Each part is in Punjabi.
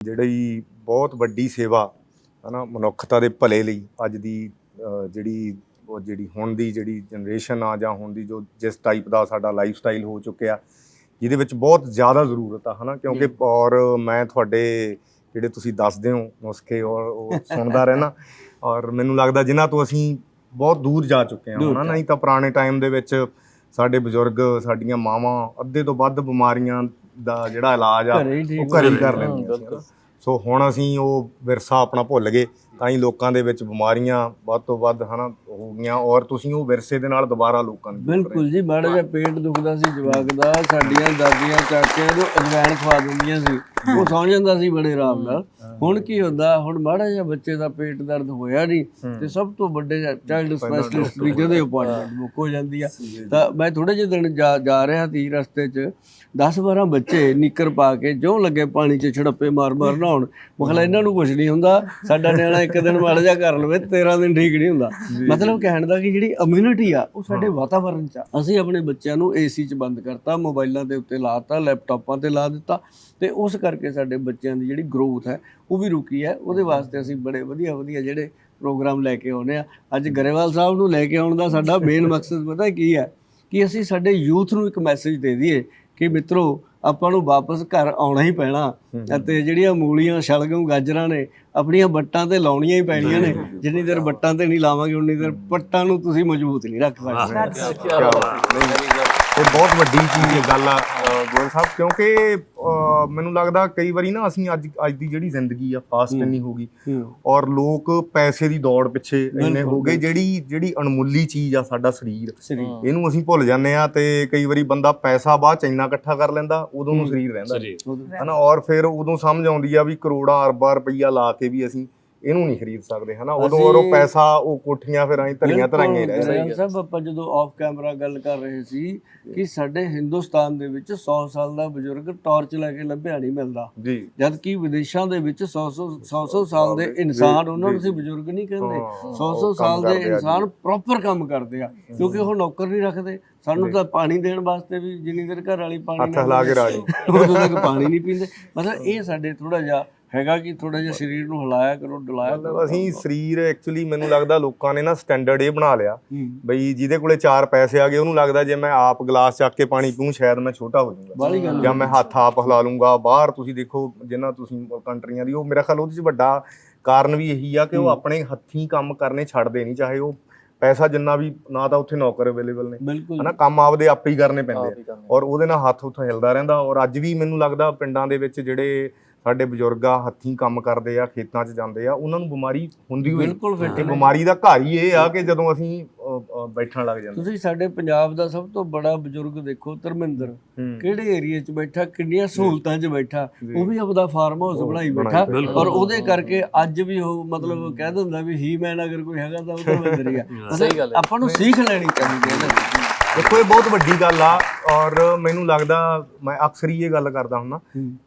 ਜਿਹੜੀ ਬਹੁਤ ਵੱਡੀ ਸੇਵਾ ਹਨਾ ਮਨੁੱਖਤਾ ਦੇ ਭਲੇ ਲਈ ਅੱਜ ਦੀ ਜਿਹੜੀ ਉਹ ਜਿਹੜੀ ਹੁਣ ਦੀ ਜਿਹੜੀ ਜਨਰੇਸ਼ਨ ਆ ਜਾਂ ਹੁਣ ਦੀ ਜੋ ਜਿਸ ਟਾਈਪ ਦਾ ਸਾਡਾ ਲਾਈਫ ਸਟਾਈਲ ਹੋ ਚੁੱਕਿਆ ਜਿਹਦੇ ਵਿੱਚ ਬਹੁਤ ਜ਼ਿਆਦਾ ਜ਼ਰੂਰਤ ਆ ਹਨਾ ਕਿਉਂਕਿ ਔਰ ਮੈਂ ਤੁਹਾਡੇ ਜਿਹੜੇ ਤੁਸੀਂ ਦੱਸਦੇ ਹੋ ਨੁਸਖੇ ਔਰ ਉਹ ਸੁਣਦਾ ਰਹਿਣਾ ਔਰ ਮੈਨੂੰ ਲੱਗਦਾ ਜਿਨ੍ਹਾਂ ਤੋਂ ਅਸੀਂ ਬਹੁਤ ਦੂਰ ਜਾ ਚੁੱਕੇ ਹਾਂ ਹਨਾ ਨਹੀਂ ਤਾਂ ਪੁਰਾਣੇ ਟਾਈਮ ਦੇ ਵਿੱਚ ਸਾਡੇ ਬਜ਼ੁਰਗ ਸਾਡੀਆਂ ਮਾਵਾਂ ਅੱਧੇ ਤੋਂ ਵੱਧ ਬਿਮਾਰੀਆਂ ਦਾ ਜਿਹੜਾ ਇਲਾਜ ਆ ਘਰੇ ਹੀ ਠੀਕ ਉਹ ਘਰੇ ਹੀ ਕਰ ਹਾਂ, ਲੈਂਦੀਆਂ ਸੀ। ਹਨਾ। ਸੋ ਹੁਣ ਅਸੀਂ ਉਹ ਵਿਰਸਾ ਆਪਣਾ ਭੁੱਲ ਗਏ ਤਾਂ ਹੀ ਲੋਕਾਂ ਦੇ ਵਿੱਚ ਬਿਮਾਰੀਆਂ ਵੱਧ ਤੋਂ ਵੱਧ ਹਨਾ ਹੋ ਗਈਆਂ ਔਰ ਤੁਸੀਂ ਉਹ ਵਿਰਸੇ ਦੇ ਨਾਲ ਦੁਬਾਰਾ ਲੋਕਾਂ ਨੂੰ ਜੋੜ ਰਹੇ ਹੋ। ਬਿਲਕੁਲ ਜੀ ਮਾੜਾ ਜਿਹਾ ਪੇਟ ਦੁਖਦਾ ਸੀ ਜਵਾਕ ਦਾ ਸਾਡੀਆਂ ਦਾਦੀਆਂ ਚਾਚੀਆਂ ਨੂੰ ਅਜਵਾਇਣ ਖਵਾ ਦਿੰਦੀਆਂ ਸੀ ਉਹ ਸੌਂ ਜਾਂਦਾ ਸੀ ਬੜੇ ਆਰਾਮ ਨਾਲ। ਹੁਣ ਕੀ ਹੁੰਦਾ ਹੁਣ ਮਾੜਾ ਜਿਹਾ ਬੱਚੇ ਦਾ ਪੇਟ ਦਰਦ ਹੋਇਆ ਨਹੀਂ ਤੇ ਸਭ ਤੋਂ ਵੱਡੇ ਚਾਈਲਡ ਸਪੈਸ਼ਲਿਸਟ ਦੀ ਜਿਹਦੇ ਅਪਾਇੰਟਮੈਂਟ ਬੁੱਕ ਹੋ ਜਾਂਦੀ ਆ। ਤਾਂ ਮੈਂ ਥੋੜੇ ਜਿਹੇ ਦਿਨ ਜਾ ਜਾ ਰਿਹਾ ਸੀ ਰਸਤੇ 'ਚ 10 12 ਬੱਚੇ ਨਿੱਕਰ ਪਾ ਕੇ ਜਿਉਂ ਲੱਗੇ ਪਾਣੀ 'ਚ ਛੜੱਪੇ ਮਾਰ ਮਾਰ ਨਹਾਉਣ। ਮਖਲਾ ਇਹਨਾਂ ਨੂੰ ਕੁਝ ਨਹੀਂ ਹੁੰਦਾ ਸਾਡਾ ਨਿਆਣਾ ਇੱਕ ਦਿਨ ਮਾੜਾ ਜਿਹਾ ਕਰ ਲਵੇ 13 ਦਿਨ ਠੀਕ ਨਹੀਂ ਹੁੰਦਾ। ਮਤਲਬ ਕਹਿਣ ਦਾ ਕਿ ਜਿਹੜੀ ਇਮਿਊਨਿਟੀ ਆ ਉਹ ਸਾਡੇ ਵਾਤਾਵਰਣ 'ਚ ਆ। ਅਸੀਂ ਆਪਣੇ ਬੱਚਿਆਂ ਨੂੰ ਏਸੀ 'ਚ ਬੰਦ ਕਰਤਾ ਮੋਬਾਈਲਾਂ ਦੇ ਉੱਤੇ ਲਾਤਾ ਲੈਪਟਾਪਾਂ ਤੇ ਲਾ ਦਿੱਤਾ। ਤੇ ਉਸ ਕਰਕੇ ਸਾਡੇ ਬੱਚਿਆਂ ਦੀ ਜਿਹੜੀ ਗਰੋਥ ਹੈ ਉਹ ਵੀ ਰੁਕੀ ਹੈ। ਉਹਦੇ ਵਾਸਤੇ ਅਸੀਂ ਬੜੇ ਵਧੀਆ ਵਧੀਆ ਜਿਹੜੇ ਪ੍ਰੋਗਰਾਮ ਲੈ ਕੇ ਆਉਨੇ ਆ ਅੱਜ ਗਰੇਵਾਲ ਸਾਹਿਬ ਨੂੰ ਲੈ ਕੇ ਆਉਣ ਦਾ ਸਾਡਾ ਮੇਨ ਮਕਸਦ ਪਤਾ ਕੀ ਹੈ ਕਿ ਅਸੀਂ ਸਾਡੇ ਯੂਥ ਨੂੰ ਇੱਕ ਮੈਸੇਜ ਦੇ ਦਈਏ ਕਿ ਮਿੱਤਰੋ ਆਪਾਂ ਨੂੰ ਵਾਪਸ ਘਰ ਆਉਣਾ ਹੀ ਪੈਣਾ। ਅਤੇ ਜਿਹੜੀਆਂ ਮੂਲੀਆਂ ਸ਼ਲਗਮ ਗਾਜਰਾਂ ਨੇ ਆਪਣੀਆਂ ਬੱਟਾਂ ਤੇ ਲਾਉਣੀਆਂ ਹੀ ਪੈਣੀਆਂ ਨੇ। ਜਿੰਨੀ ਦੇਰ ਬੱਟਾਂ ਤੇ ਨਹੀਂ ਲਾਵਾਂਗੇ ਉਨੀ ਦੇਰ ਪੱਟਾਂ ਨੂੰ ਤੁਸੀਂ ਮਜ਼ਬੂਤ ਨਹੀਂ ਰੱਖ ਸਕਦੇ। ਇਹ ਬਹੁਤ ਵੱਡੀ ਚੀਜ਼ ਗੱਲ ਆ ਅ, ਗੋਇਲ ਸਾਹਿਬ ਕਿਉਂਕਿ ਮੈਨੂੰ ਲੱਗਦਾ ਕਈ ਵਾਰੀ ਨਾ ਅਸੀਂ ਅੱਜ ਅੱਜ ਦੀ ਜਿਹੜੀ ਜ਼ਿੰਦਗੀ ਆ ਫਾਸਟ ਇੰਨੀ ਹੋ ਗਈ। ਔਰ ਲੋਕ ਪੈਸੇ ਦੀ ਦੌੜ ਪਿੱਛੇ ਇੰਨੇ ਹੋ ਗਏ ਜਿਹੜੀ ਜਿਹੜੀ ਅਣਮੁੱਲੀ ਚੀਜ਼ ਆ ਸਾਡਾ ਸਰੀਰ ਇਹਨੂੰ ਅਸੀਂ ਭੁੱਲ ਜਾਂਦੇ ਆ ਤੇ ਕਈ ਵਾਰੀ ਬੰਦਾ ਪੈਸਾ ਬਾਅਦ ਚ ਇੰਨਾ ਇਕੱਠਾ ਕਰ ਲੈਂਦਾ ਉਦੋਂ ਨੂੰ ਸਰੀਰ ਰਹਿੰਦਾ। ਹਨਾ ਔਰ ਫਿਰ ਉਦੋਂ ਸਮਝ ਆਉਂਦੀ ਆ ਵੀ ਕਰੋੜਾਂ ਅਰਬਾਂ ਰੁਪਈਆ ਲਾ ਕੇ ਵੀ ਅਸੀਂ ਇਹਨੂੰ ਨਹੀਂ ਖਰੀਦ ਸਕਦੇ ਹਨਾ? ਉਦੋਂ ਔਰ ਉਹ ਪੈਸਾ ਉਹ ਕੋਠੀਆਂ ਫਿਰ ਐਂ ਧਰੀਆਂ ਧਰਾਈਆਂ ਰਹਿ ਜਾਂਦੀਆਂ। ਸਭ ਆਪਾਂ ਜਦੋਂ ਆਫ ਕੈਮਰਾ ਗੱਲ ਕਰ ਰਹੇ ਸੀ ਕਿ ਸਾਡੇ ਹਿੰਦੁਸਤਾਨ ਦੇ ਵਿੱਚ 100 ਸਾਲ ਦਾ ਬਜ਼ੁਰਗ ਟਾਰਚ ਲੈ ਕੇ ਲੱਭਿਆ ਨਹੀਂ ਮਿਲਦਾ। ਜੀ। ਜਦ ਕਿ ਵਿਦੇਸ਼ਾਂ ਦੇ ਵਿੱਚ 100 100 ਸਾਲ ਦੇ ਇਨਸਾਨ ਉਹਨਾਂ ਨੂੰ ਅਸੀਂ ਬਜ਼ੁਰਗ ਨਹੀਂ ਕਹਿੰਦੇ। ਹਾਂ, 100 ਉਹ ਕੰਮ ਸਾਲ ਦੇ ਇਨਸਾਨ ਪ੍ਰੋਪਰ ਕੰਮ ਕਰਦੇ ਆ ਕਿਉਂਕਿ ਉਹ ਨੌਕਰ ਨਹੀਂ ਰੱਖਦੇ। ਸਾਨੂੰ ਤਾਂ ਪਾਣੀ ਦੇਣ ਵਾਸਤੇ ਵੀ ਜਿੰਨੀ ਦੇਰ ਘਰ ਵਾਲੀ ਪਾਣੀ ਹੱਥ ਹਿਲਾ ਕੇ ਰਾਜੀ। ਉਦੋਂ ਤੱਕ ਪਾਣੀ ਨਹੀਂ ਪੀਂਦੇ। ਮਤਲਬ ਇਹ ਸਾਡੇ ਥੋੜਾ ਜਿਹਾ ਹੈਗਾ ਕਿ ਥੋੜਾ ਜਿਹਾ ਸਰੀਰ ਨੂੰ ਹਿਲਾਇਆ ਕਰੋ ਡੁਲਾਇਆ ਮਤਲਬ ਅਸੀਂ ਸਰੀਰ ਐਕਚੁਅਲੀ ਮੈਨੂੰ ਲੱਗਦਾ ਲੋਕਾਂ ਨੇ ਨਾ ਸਟੈਂਡਰਡ ਇਹ ਬਣਾ ਲਿਆ। ਬਈ ਜਿਹਦੇ ਕੋਲੇ ਚਾਰ ਪੈਸੇ ਆ ਗਏ ਉਹਨੂੰ ਲੱਗਦਾ ਜੇ ਮੈਂ ਆਪ ਗਲਾਸ ਚੱਕ ਕੇ ਪਾਣੀ ਪੀਉਂ ਸ਼ਾਇਦ ਮੈਂ ਛੋਟਾ ਹੋ ਜਾਊਂਗਾ। ਜਾਂ ਮੈਂ ਹੱਥ ਆਪ ਹਿਲਾ ਲੂੰਗਾ ਬਾਹਰ ਤੁਸੀਂ ਦੇਖੋ ਜਿੰਨਾ ਤੁਸੀਂ ਕੰਟਰੀਆਂ ਦੀ ਉਹ ਮੇਰਾ ਖਿਆਲ ਉਹਦੇ ਚ ਵੱਡਾ ਕਾਰਨ ਵੀ ਇਹੀ ਆ ਕਿ ਉਹ ਆਪਣੇ ਹੱਥੀਂ ਕੰਮ ਕਰਨੇ ਛੱਡਦੇ ਨਹੀਂ ਚਾਹੇ ਉਹ ਪੈਸਾ ਜਿੰਨਾ ਵੀ ਨਾ ਤਾਂ ਉੱਥੇ ਨੌਕਰ ਅਵੇਲੇਬਲ ਨੇ। ਹਨਾ ਕੰਮ ਆਪਦੇ ਆਪੇ ਹੀ ਕਰਨੇ ਪੈਂਦੇ ਔਰ ਉਹਦੇ ਨਾਲ ਹੱਥ ਉੱਥੇ ਹਿਲਦਾ ਰਹਿੰਦਾ। ਔਰ ਅੱਜ ਵੀ ਮੈਨੂੰ ਲੱਗਦਾ ਪਿੰਡਾਂ ਦੇ ਵਿੱਚ ਜਿਹੜੇ ਸਾਡੇ ਬਜ਼ੁਰਗ ਆ ਹੱਥੀਂ ਕੰਮ ਕਰਦੇ ਆ ਖੇਤਾਂ 'ਚ ਜਾਂਦੇ ਆ ਉਹਨਾਂ ਨੂੰ ਬਿਮਾਰੀ ਹੁੰਦੀ ਹੋਈ ਬਿਲਕੁਲ ਫਿੱਟ ਤੇ ਬਿਮਾਰੀ ਦਾ ਘਰ ਹੀ ਇਹ ਆ ਕਿ ਜਦੋਂ ਅਸੀਂ ਬੈਠਣ ਲੱਗ ਜਾਂਦੇ। ਤੁਸੀਂ ਸਾਡੇ ਪੰਜਾਬ ਦਾ ਸਭ ਤੋਂ ਬੜਾ ਬਜ਼ੁਰਗ ਦੇਖੋ ਧਰਮਿੰਦਰ। ਕਿਹੜੇ ਏਰੀਆ 'ਚ ਬੈਠਾ ਕਿੰਨੀਆਂ ਸਹੂਲਤਾਂ 'ਚ ਬੈਠਾ ਉਹ ਵੀ ਆਪਦਾ ਫਾਰਮ ਹਾਊਸ ਬਣਾਈ ਬੈਠਾ। ਔਰ ਉਹਦੇ ਕਰਕੇ ਅੱਜ ਵੀ ਉਹ ਮਤਲਬ ਕਹਿ ਦਿੰਦਾ ਵੀ ਹੀ ਮੈਨ ਅਗਰ ਕੋਈ ਹੈਗਾ ਤਾਂ ਉਹ ਧਰਮਿੰਦਰ ਹੀ ਆ। ਆਪਾਂ ਨੂੰ ਸੀਖ ਲੈਣੀ ਚਾਹੀਦੀ ਹੈ ਨਾ। ਦੇਖੋ ਇਹ ਬਹੁਤ ਵੱਡੀ ਗੱਲ ਆ ਔਰ ਮੈਨੂੰ ਲੱਗਦਾ ਮੈਂ ਅਕਸਰ ਹੀ ਇਹ ਗੱਲ ਕਰਦਾ ਹੁੰਦਾ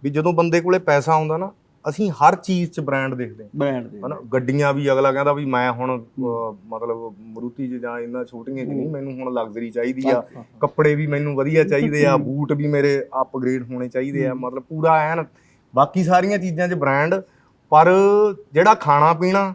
ਵੀ ਜਦੋਂ ਬੰਦੇ ਕੋਲੇ ਪੈਸਾ ਆਉਂਦਾ ਨਾ ਅਸੀਂ ਹਰ ਚੀਜ਼ 'ਚ ਬ੍ਰਾਂਡ ਦੇਖਦੇ ਹਾਂ। ਬੈਠ ਦੇ ਹਨਾ ਗੱਡੀਆਂ ਵੀ ਅਗਲਾ ਕਹਿੰਦਾ ਵੀ ਮੈਂ ਹੁਣ ਮਤਲਬ ਮਰੂਤੀ 'ਚ ਜਾਂ ਇਹਨਾਂ ਛੋਟੀਆਂ 'ਚ ਨਹੀਂ ਮੈਨੂੰ ਹੁਣ ਲਗਜ਼ਰੀ ਚਾਹੀਦੀ ਆ। ਕੱਪੜੇ ਵੀ ਮੈਨੂੰ ਵਧੀਆ ਚਾਹੀਦੇ ਆ ਬੂਟ ਵੀ ਮੇਰੇ ਅਪਗ੍ਰੇਡ ਹੋਣੇ ਚਾਹੀਦੇ ਆ। ਮਤਲਬ ਪੂਰਾ ਐਨ ਬਾਕੀ ਸਾਰੀਆਂ ਚੀਜ਼ਾਂ 'ਚ ਬ੍ਰਾਂਡ ਪਰ ਜਿਹੜਾ ਖਾਣਾ ਪੀਣਾ